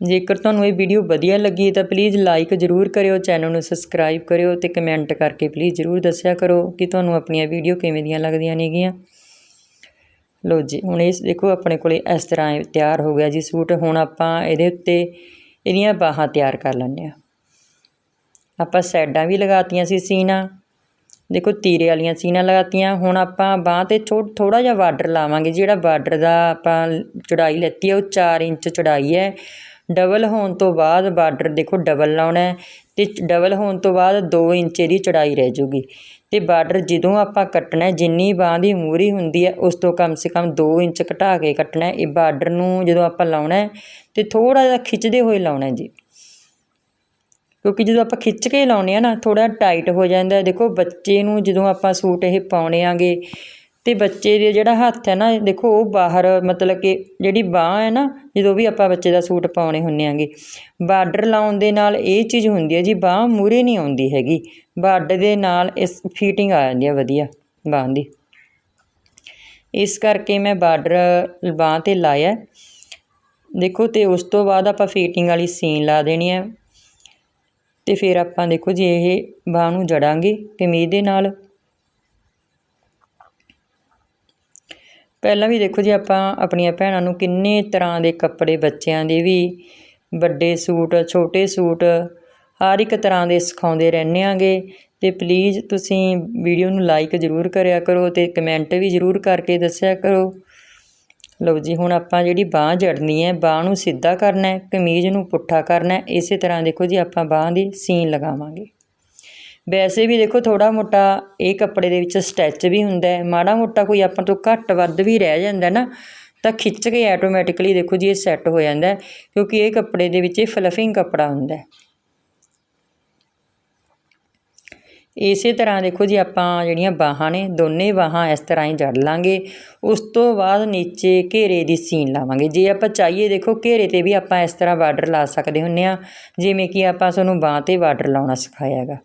ਜੇਕਰ ਤੁਹਾਨੂੰ ਇਹ ਵੀਡੀਓ ਵਧੀਆ ਲੱਗੀ ਤਾਂ ਪਲੀਜ਼ ਲਾਈਕ ਜ਼ਰੂਰ ਕਰਿਓ ਚੈਨਲ ਨੂੰ ਸਬਸਕ੍ਰਾਈਬ ਕਰਿਓ ਤੇ ਕਮੈਂਟ ਕਰਕੇ ਪਲੀਜ਼ ਜ਼ਰੂਰ ਦੱਸਿਆ ਕਰੋ ਕਿ ਤੁਹਾਨੂੰ ਆਪਣੀਆਂ ਵੀਡੀਓ ਕਿਵੇਂ ਦੀਆਂ ਲੱਗਦੀਆਂ ਨੇਗੀਆਂ। ਲੋ ਜੀ, ਹੁਣ ਇਹ ਦੇਖੋ ਆਪਣੇ ਕੋਲੇ ਇਸ ਤਰ੍ਹਾਂ ਤਿਆਰ ਹੋ ਗਿਆ ਜੀ ਸੂਟ। ਹੁਣ ਆਪਾਂ ਇਹਦੇ ਉੱਤੇ ਇਹਦੀਆਂ ਬਾਹਾਂ ਤਿਆਰ ਕਰ ਲੈਂਦੇ ਆ ਆਪਾਂ ਸੈਡਾਂ ਵੀ ਲਗਾਤੀਆਂ ਸੀ ਸੀਨਾ। ਦੇਖੋ ਤੀਰੇ ਵਾਲੀਆਂ ਸੀਨਾ ਲਗਾਤੀਆਂ, ਹੁਣ ਆਪਾਂ ਬਾਹ ਤੇ ਥੋੜਾ ਜਿਹਾ ਬਾਰਡਰ ਲਾਵਾਂਗੇ, ਜਿਹੜਾ ਬਾਰਡਰ ਦਾ ਆਪਾਂ ਚੜਾਈ ਲੈਤੀ ਹੈ ਉਹ 4 ਇੰਚ ਚੜਾਈ ਹੈ। ਡਬਲ ਹੋਣ ਤੋਂ ਬਾਅਦ ਬਾਰਡਰ ਦੇਖੋ ਡਬਲ ਲਾਉਣਾ ਹੈ ਤੇ ਡਬਲ ਹੋਣ ਤੋਂ ਬਾਅਦ 2 ਇੰਚ ਇਹਦੀ ਚੜਾਈ ਰਹਿ ਜੂਗੀ। ਤੇ ਬਾਰਡਰ ਜਦੋਂ ਆਪਾਂ ਕੱਟਣਾ ਜਿੰਨੀ ਬਾਹ ਦੀ ਮੂਰੀ ਹੁੰਦੀ ਹੈ, ਉਸ ਤੋਂ ਕਮ ਸੇ ਕਮ 2 ਇੰਚ ਘਟਾ ਕੇ ਕੱਟਣਾ ਇਹ ਬਾਰਡਰ ਨੂੰ ਜਦੋਂ ਆਪਾਂ ਲਾਉਣਾ ਹੈ, ਤੇ ਥੋੜਾ ਜਿਹਾ ਖਿੱਚਦੇ ਹੋਏ ਲਾਉਣਾ ਜੀ। ਕਿਉਂਕਿ ਜਦੋਂ ਆਪਾਂ ਖਿੱਚ ਕੇ ਲਾਉਨੇ ਆ ਨਾ ਥੋੜਾ ਟਾਈਟ ਹੋ ਜਾਂਦਾ ਦੇਖੋ, ਬੱਚੇ ਨੂੰ ਜਦੋਂ ਆਪਾਂ ਸੂਟ ਇਹ ਪਾਉਣੇ ਆਂਗੇ, ਤੇ ਬੱਚੇ ਦੇ ਜਿਹੜਾ ਹੱਥ ਹੈ ਨਾ, ਦੇਖੋ, ਉਹ ਬਾਹਰ, ਮਤਲਬ ਕਿ ਜਿਹੜੀ ਬਾਹ ਹੈ ਨਾ, ਜਦੋਂ ਵੀ ਆਪਾਂ ਬੱਚੇ ਦਾ ਸੂਟ ਪਾਉਣੇ ਹੁੰਨੇ ਆਂਗੇ, ਬਾਰਡਰ ਲਾਉਣ ਦੇ ਨਾਲ ਇਹ ਚੀਜ਼ ਹੁੰਦੀ ਹੈ ਜੀ, ਬਾਹ ਮੂਰੇ ਨਹੀਂ ਆਉਂਦੀ ਹੈਗੀ। ਬਾਰਡਰ ਦੇ ਨਾਲ ਇਸ ਫਿਟਿੰਗ ਆ ਜਾਂਦੀ ਹੈ, ਵਧੀਆ ਬਾਹ ਦੀ। ਇਸ ਕਰਕੇ ਮੈਂ ਬਾਰਡਰ ਬਾਹ ਤੇ ਲਾਇਆ। ਦੇਖੋ, ਤੇ ਉਸ ਤੋਂ ਬਾਅਦ ਆਪਾਂ ਫਿਟਿੰਗ ਵਾਲੀ ਸੀਨ ਲਾ ਦੇਣੀ ਹੈ। ਤੇ ਫਿਰ ਆਪਾਂ ਦੇਖੋ ਜੀ ਇਹ ਬਾਹ ਨੂੰ ਜੜਾਂਗੇ ਕਮੀਜ਼ ਦੇ ਨਾਲ। ਪਹਿਲਾਂ ਵੀ ਦੇਖੋ ਜੀ ਆਪਾਂ ਆਪਣੀਆਂ ਭੈਣਾਂ ਨੂੰ ਕਿੰਨੇ ਤਰ੍ਹਾਂ ਦੇ ਕੱਪੜੇ ਬੱਚਿਆਂ ਦੇ ਵੀ ਵੱਡੇ ਸੂਟ, ਛੋਟੇ ਸੂਟ ਹਰ ਇੱਕ ਤਰ੍ਹਾਂ ਦੇ ਸਿਖਾਉਂਦੇ ਰਹਿੰਦੇ ਆਂਗੇ। ਤੇ ਪਲੀਜ਼ ਤੁਸੀਂ ਵੀਡੀਓ ਨੂੰ ਲਾਈਕ ਜ਼ਰੂਰ ਕਰਿਆ ਕਰੋ ਤੇ ਕਮੈਂਟ ਵੀ ਜ਼ਰੂਰ ਕਰਕੇ ਦੱਸਿਆ ਕਰੋ। ਲਓ ਜੀ, ਹੁਣ ਆਪਾਂ ਜਿਹੜੀ ਬਾਹ ਜੜਨੀ ਹੈ, ਬਾਹ ਨੂੰ ਸਿੱਧਾ ਕਰਨਾ ਹੈ, ਕਮੀਜ਼ ਨੂੰ ਪੁੱਠਾ ਕਰਨਾ ਹੈ, ਇਸੇ ਤਰ੍ਹਾਂ ਦੇਖੋ ਜੀ ਆਪਾਂ ਬਾਹ ਦੀ ਸੀਨ ਲਗਾਵਾਂਗੇ। ਵੈਸੇ ਵੀ ਦੇਖੋ ਥੋੜਾ ਮੋਟਾ ਇਹ ਕੱਪੜੇ ਦੇ ਵਿੱਚ ਸਟੈਚ ਵੀ ਹੁੰਦਾ ਹੈ, ਮਾੜਾ ਮੋਟਾ ਕੋਈ ਆਪਾਂ ਤੋਂ ਘੱਟ ਵੱਧ ਵੀ ਰਹਿ ਜਾਂਦਾ ਨਾ, ਤਾਂ ਖਿੱਚ ਕੇ ਆਟੋਮੈਟਿਕਲੀ ਦੇਖੋ ਜੀ ਇਹ ਸੈੱਟ ਹੋ ਜਾਂਦਾ ਕਿਉਂਕਿ ਇਹ ਕੱਪੜੇ ਦੇ ਵਿੱਚ ਇਹ ਫਲਫਿੰਗ ਕੱਪੜਾ ਹੁੰਦਾ ਹੈ ਇਸੇ ਤਰ੍ਹਾਂ ਦੇਖੋ ਜੀ ਆਪਾਂ ਜਿਹੜੀਆਂ ਬਾਹਾਂ ਨੇ, ਦੋਨੇ ਬਾਹਾਂ ਇਸ ਤਰ੍ਹਾਂ ਹੀ ਜੜ ਲਾਂਗੇ। ਉਸ ਤੋਂ ਬਾਅਦ ਨੀਚੇ ਘੇਰੇ ਦੀ ਸੀਨ ਲਾਵਾਂਗੇ। ਜੇ ਆਪਾਂ ਚਾਹੀਏ ਦੇਖੋ ਘੇਰੇ ਤੇ ਵੀ ਆਪਾਂ ਇਸ ਤਰ੍ਹਾਂ ਬਾਰਡਰ ਲਾ ਸਕਦੇ ਹੁੰਨੇ ਆ, ਜਿਵੇਂ ਕਿ ਆਪਾਂ ਤੁਹਾਨੂੰ ਬਾਹ ਤੇ ਬਾਰਡਰ ਲਾਉਣਾ ਸਿਖਾਇਆ ਹੈਗਾ।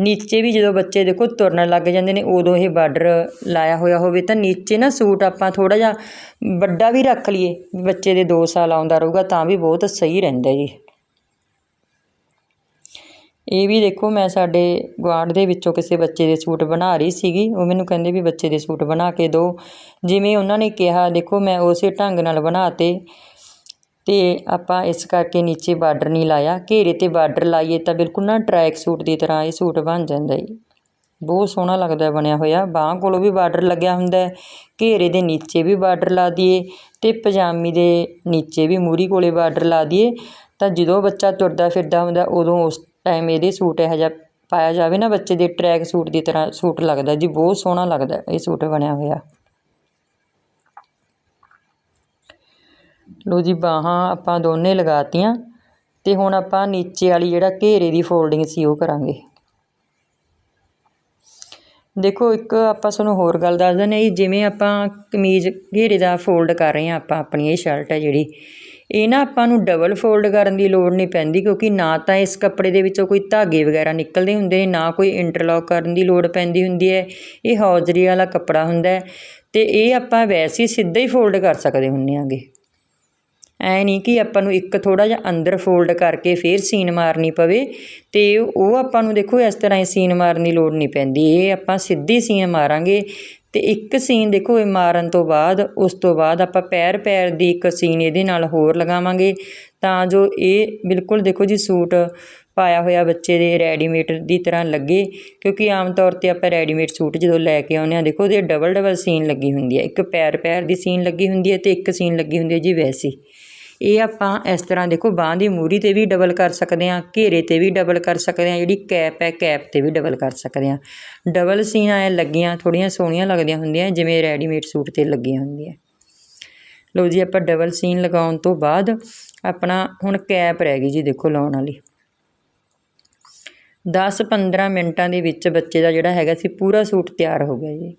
ਨੀਚੇ ਵੀ ਜਦੋਂ ਬੱਚੇ ਦੇਖੋ ਤੁਰਨ ਲੱਗ ਜਾਂਦੇ ਨੇ, ਉਦੋਂ ਇਹ ਬਾਰਡਰ ਲਾਇਆ ਹੋਇਆ ਹੋਵੇ ਤਾਂ ਨੀਚੇ ਨਾ ਸੂਟ ਆਪਾਂ ਥੋੜਾ ਜਿਹਾ ਵੱਡਾ ਵੀ ਰੱਖ ਲਈਏ। ਬੱਚੇ ਦੇ 2 ਸਾਲ ਆਉਂਦਾ ਰਹੂਗਾ ਤਾਂ ਵੀ ਬਹੁਤ ਸਹੀ ਰਹਿੰਦਾ ਜੀ। ਇਹ ਵੀ ਦੇਖੋ, ਮੈਂ ਸਾਡੇ ਗੁਆਂਢ ਦੇ ਵਿੱਚੋਂ ਕਿਸੇ ਬੱਚੇ ਦੇ ਸੂਟ ਬਣਾ ਰਹੀ ਸੀਗੀ। ਉਹ ਮੈਨੂੰ ਕਹਿੰਦੇ ਵੀ ਬੱਚੇ ਦੇ ਸੂਟ ਬਣਾ ਕੇ ਦਿਓ। ਜਿਵੇਂ ਉਹਨਾਂ ਨੇ ਕਿਹਾ, ਦੇਖੋ ਮੈਂ ਉਸੇ ਢੰਗ ਨਾਲ ਬਣਾਤੇ ਤੇ ਆਪਾਂ ਇਸ ਕਰਕੇ ਨੀਚੇ ਬਾਰਡਰ ਨਹੀਂ ਲਾਇਆ। ਘੇਰੇ ਤੇ ਬਾਰਡਰ ਲਾਈਏ ਤਾਂ ਬਿਲਕੁਲ ਨਾ ਟਰੈਕ ਸੂਟ ਦੀ ਤਰ੍ਹਾਂ ਇਹ ਸੂਟ ਬਣ ਜਾਂਦਾ ਜੀ ਬਹੁਤ ਸੋਹਣਾ ਲੱਗਦਾ ਬਣਿਆ ਹੋਇਆ। ਬਾਹਾਂ ਕੋਲੋਂ ਵੀ ਬਾਰਡਰ ਲੱਗਿਆ ਹੁੰਦਾ ਘੇਰੇ ਦੇ ਨੀਚੇ ਵੀ ਬਾਰਡਰ ਲਾ ਦਈਏ ਤੇ ਪਜਾਮੀ ਦੇ ਨੀਚੇ ਵੀ ਮੂਰੀ ਕੋਲੇ ਬਾਰਡਰ ਲਾ ਦਈਏ। ਤਾਂ ਜਦੋਂ ਬੱਚਾ ਤੁਰਦਾ ਫਿਰਦਾ ਹੁੰਦਾ, ਉਦੋਂ ਉਸ ਟਾਈਮ ਇਹਦੇ ਸੂਟ ਇਹੋ ਜਿਹਾ ਪਾਇਆ ਜਾਵੇ ਨਾ ਬੱਚੇ ਦੇ ਟਰੈਕ ਸੂਟ ਦੀ ਤਰ੍ਹਾਂ ਸੂਟ ਲੱਗਦਾ ਜੀ, ਬਹੁਤ ਸੋਹਣਾ ਲੱਗਦਾ ਇਹ ਸੂਟ ਬਣਿਆ ਹੋਇਆ। ਲੋ ਜੀ, ਬਾਹਾਂ ਆਪਾਂ ਦੋਨੇ ਲਗਾਤੀਆਂ ਤੇ ਹੁਣ ਆਪਾਂ ਨੀਚੇ ਵਾਲੀ ਜਿਹੜਾ ਘੇਰੇ ਦੀ ਫੋਲਡਿੰਗ ਸੀ ਉਹ ਕਰਾਂਗੇ। ਦੇਖੋ, ਇੱਕ ਆਪਾਂ ਤੁਹਾਨੂੰ ਹੋਰ ਗੱਲ ਦੱਸ ਦਿੰਦੇ ਹਾਂ ਜਿਵੇਂ ਆਪਾਂ ਕਮੀਜ਼ ਘੇਰੇ ਦਾ ਫੋਲਡ ਕਰ ਰਹੇ ਹਾਂ ਆਪਾਂ, ਆਪਣੀ ਇਹ ਸ਼ਰਟ ਹੈ ਜਿਹੜੀ। ਇਹ ਨਾ ਆਪਾਂ ਨੂੰ ਡਬਲ ਫੋਲਡ ਕਰਨ ਦੀ ਲੋੜ ਨਹੀਂ ਪੈਂਦੀ, ਕਿਉਂਕਿ ਨਾ ਤਾਂ ਇਸ ਕੱਪੜੇ ਦੇ ਵਿੱਚੋਂ ਕੋਈ ਧਾਗੇ ਵਗੈਰਾ ਨਿਕਲਦੇ ਹੁੰਦੇ, ਨੇ ਨਾ ਕੋਈ ਇੰਟਰਲੌਕ ਕਰਨ ਦੀ ਲੋੜ ਪੈਂਦੀ ਹੁੰਦੀ ਹੈ। ਇਹ ਹੌਜ਼ਰੀ ਵਾਲਾ ਕੱਪੜਾ ਹੁੰਦਾ ਹੈ ਤੇ ਇਹ ਆਪਾਂ ਵੈਸੇ ਹੀ ਸਿੱਧਾ ਹੀ ਫੋਲਡ ਕਰ ਸਕਦੇ ਹੁੰਨੇ ਆਂਗੇ ਐ ਨਹੀਂ ਕਿ ਆਪਾਂ ਨੂੰ ਇੱਕ ਥੋੜਾ ਜਿਹਾ ਅੰਦਰ ਫੋਲਡ ਕਰਕੇ ਫੇਰ ਸੀਨ ਮਾਰਨੀ ਪਵੇ ਤੇ ਉਹ ਆਪਾਂ ਨੂੰ ਦੇਖੋ ਇਸ ਤਰ੍ਹਾਂ ਹੀ ਸੀਨ ਮਾਰਨ ਦੀ ਲੋੜ ਨਹੀਂ ਪੈਂਦੀ। ਇਹ ਆਪਾਂ ਸਿੱਧੀ ਸੀਨ ਮਾਰਾਂਗੇ ਤੇ ਇੱਕ ਸੀਨ ਦੇਖੋ ਇਹ ਮਾਰਨ ਤੋਂ ਬਾਅਦ, ਉਸ ਤੋਂ ਬਾਅਦ ਆਪਾਂ ਪੈਰ ਪੈਰ ਦੀ ਇੱਕ ਸੀਨ ਇਹਦੇ ਨਾਲ ਹੋਰ ਲਗਾਵਾਂਗੇ। ਤਾਂ ਜੋ ਇਹ ਬਿਲਕੁਲ ਦੇਖੋ ਜੀ ਸੂਟ ਪਾਇਆ ਹੋਇਆ ਬੱਚੇ ਦੇ ਰੈਡੀਮੇਡ ਦੀ ਤਰ੍ਹਾਂ ਲੱਗੇ, ਕਿਉਂਕਿ ਆਮ ਤੌਰ ਤੇ ਆਪਾਂ ਰੈਡੀਮੇਡ ਸੂਟ ਜਦੋਂ ਲੈ ਕੇ ਆਉਂਦੇ ਆ ਦੇਖੋ ਉਹਦੇ ਡਬਲ ਡਬਲ ਸੀਨ ਲੱਗੀ ਹੁੰਦੀ ਹੈ। ਇੱਕ ਪੈਰ ਪੈਰ ਦੀ ਸੀਨ ਲੱਗੀ ਹੁੰਦੀ ਹੈ ਤੇ ਇੱਕ ਸੀਨ ਲੱਗੀ ਹੁੰਦੀ ਹੈ ਜੀ ਵੈਸੀ। ਇਹ ਆਪਾਂ ਇਸ ਤਰ੍ਹਾਂ ਦੇਖੋ, ਬਾਂਹ ਦੀ ਮੂਰੀ ਤੇ ਵੀ ਡਬਲ ਕਰ ਸਕਦੇ ਹਾਂ, ਘੇਰੇ ਤੇ ਵੀ ਡਬਲ ਕਰ ਸਕਦੇ ਹਾਂ, ਜਿਹੜੀ ਕੈਪ ਹੈ ਕੈਪ ਤੇ ਵੀ ਡਬਲ ਕਰ ਸਕਦੇ ਹਾਂ। ਡਬਲ ਸੀਨ ਐ ਲੱਗੀਆਂ ਥੋੜੀਆਂ ਸੋਹਣੀਆਂ ਲੱਗਦੀਆਂ ਹੁੰਦੀਆਂ, ਜਿਵੇਂ ਰੈਡੀਮੇਡ ਸੂਟ ਤੇ ਲੱਗੀਆਂ ਹੁੰਦੀਆਂ। ਲਓ ਜੀ, ਆਪਾਂ ਡਬਲ ਸੀਨ ਲਗਾਉਣ ਤੋਂ ਬਾਅਦ ਆਪਣਾ ਹੁਣ ਕੈਪ ਰਹਿ ਗਈ ਜੀ, ਦੇਖੋ ਲਾਉਣ ਵਾਲੀ। 10-15 ਮਿੰਟਾਂ ਦੇ ਵਿੱਚ ਬੱਚੇ ਦਾ ਜਿਹੜਾ ਹੈਗਾ ਸੀ, ਪੂਰਾ ਸੂਟ ਤਿਆਰ ਹੋ ਗਿਆ ਜੀ।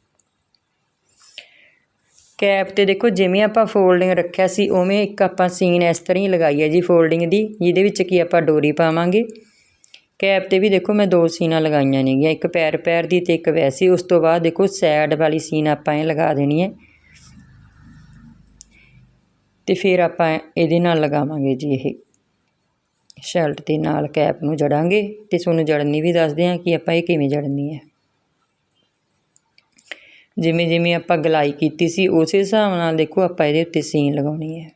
ਕੈਪ ਤੇ ਦੇਖੋ, ਜਿਵੇਂ ਆਪਾਂ ਫੋਲਡਿੰਗ ਰੱਖਿਆ ਸੀ, ਉਵੇਂ ਇੱਕ ਆਪਾਂ ਸੀਨ ਇਸ ਤਰ੍ਹਾਂ ਹੀ ਲਗਾਈ ਹੈ ਜੀ ਫੋਲਡਿੰਗ ਦੀ, ਜਿਹਦੇ ਵਿੱਚ ਕੀ ਆਪਾਂ ਡੋਰੀ ਪਾਵਾਂਗੇ। ਕੈਪ ਤੇ ਵੀ ਦੇਖੋ, ਮੈਂ ਦੋ ਸੀਨਾਂ ਲਗਾਈਆਂ ਨੇਗੀਆਂ, ਇੱਕ ਪੈਰ ਪੈਰ ਦੀ ਤੇ ਇੱਕ ਵੈਸੀ ਉਸ ਤੋਂ ਬਾਅਦ ਦੇਖੋ ਸਾਈਡ ਵਾਲੀ ਸੀਨ ਆਪਾਂ ਇਹ ਲਗਾ ਦੇਣੀ ਹੈ। ਤੇ ਫਿਰ ਆਪਾਂ ਇਹਦੇ ਨਾਲ ਲਗਾਵਾਂਗੇ ਜੀ ਇਹ ਸ਼ਰਟ ਦੇ ਨਾਲ ਕੈਪ ਨੂੰ ਜੜਾਂਗੇ। ਤੇ ਤੁਹਾਨੂੰ ਜੜਨੀ ਵੀ ਦੱਸਦੇ ਹਾਂ ਕਿ ਆਪਾਂ ਇਹ ਕਿਵੇਂ ਜੜਨੀ ਹੈ। ਜਿਵੇਂ ਜਿਵੇਂ ਆਪਾਂ ਗਲਾਈ ਕੀਤੀ ਸੀ, ਉਸੇ ਹਿਸਾਬ ਨਾਲ ਦੇਖੋ ਆਪਾਂ ਇਹਦੇ ਉੱਤੇ ਸੀਨ ਲਗਾਉਣੀ ਹੈ।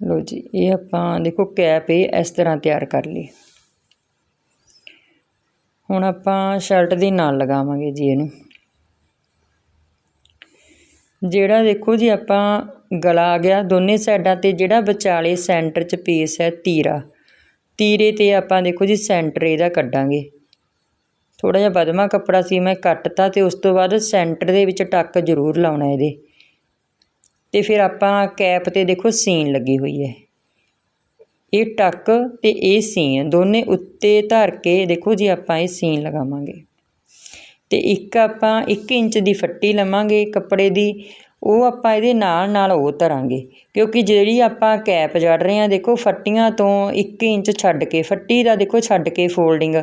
ਲੋ ਜੀ, ਇਹ ਆਪਾਂ ਦੇਖੋ ਕੈਪ ਇਹ ਇਸ ਤਰ੍ਹਾਂ ਤਿਆਰ ਕਰ ਲਈ। ਹੁਣ ਆਪਾਂ ਸ਼ਰਟ ਦੇ ਨਾਲ ਲਗਾਵਾਂਗੇ ਜੀ ਇਹਨੂੰ। ਜਿਹੜਾ ਦੇਖੋ ਜੀ ਆਪਾਂ ਗਲਾ ਆ ਗਿਆ। ਦੋਨੇ ਸਾਈਡਾਂ ਤੇ ਜਿਹੜਾ ਵਿਚਾਲੇ ਸੈਂਟਰ 'ਚ ਪੀਸ ਹੈ ਤੀਰਾ। ਤੀਰੇ ਤੇ ਆਪਾਂ ਦੇਖੋ ਜੀ ਸੈਂਟਰ ਇਹਦਾ ਕੱਢਾਂਗੇ। ਥੋੜਾ ਜਿਹਾ ਬਦਮਾ ਕੱਪੜਾ ਸੀ ਮੈਂ ਕੱਟਤਾ ਤੇ ਉਸ ਤੋਂ ਬਾਅਦ ਸੈਂਟਰ ਦੇ ਵਿੱਚ ਟੱਕ ਜ਼ਰੂਰ ਲਾਉਣਾ ਇਹਦੇ। ਤੇ ਫਿਰ ਆਪਾਂ ਕੈਪ ਤੇ ਦੇਖੋ ਸੀਨ ਲੱਗੀ ਹੋਈ ਹੈ। ਇਹ ਟੱਕ ਤੇ ਇਹ ਸੀਨ ਦੋਨੇ ਉੱਤੇ ਧਰ ਕੇ ਦੇਖੋ ਜੀ ਆਪਾਂ ਇਹ ਸੀਨ ਲਗਾਵਾਂਗੇ। ਤੇ ਇੱਕ ਆਪਾਂ 1 ਇੰਚ ਦੀ ਫੱਟੀ ਲਵਾਂਗੇ ਕੱਪੜੇ ਦੀ ਉਹ ਆਪਾਂ ਇਹਦੇ ਨਾਲ ਨਾਲ ਉਹ ਧਰਾਂਗੇ। ਕਿਉਂਕਿ ਜਿਹੜੀ ਆਪਾਂ ਕੈਪ ਜੜ ਰਹੇ ਹਾਂ, ਦੇਖੋ ਫੱਟੀਆਂ ਤੋਂ 1 ਇੰਚ ਛੱਡ ਕੇ, ਫੱਟੀ ਦਾ ਦੇਖੋ ਛੱਡ ਕੇ ਫੋਲਡਿੰਗ,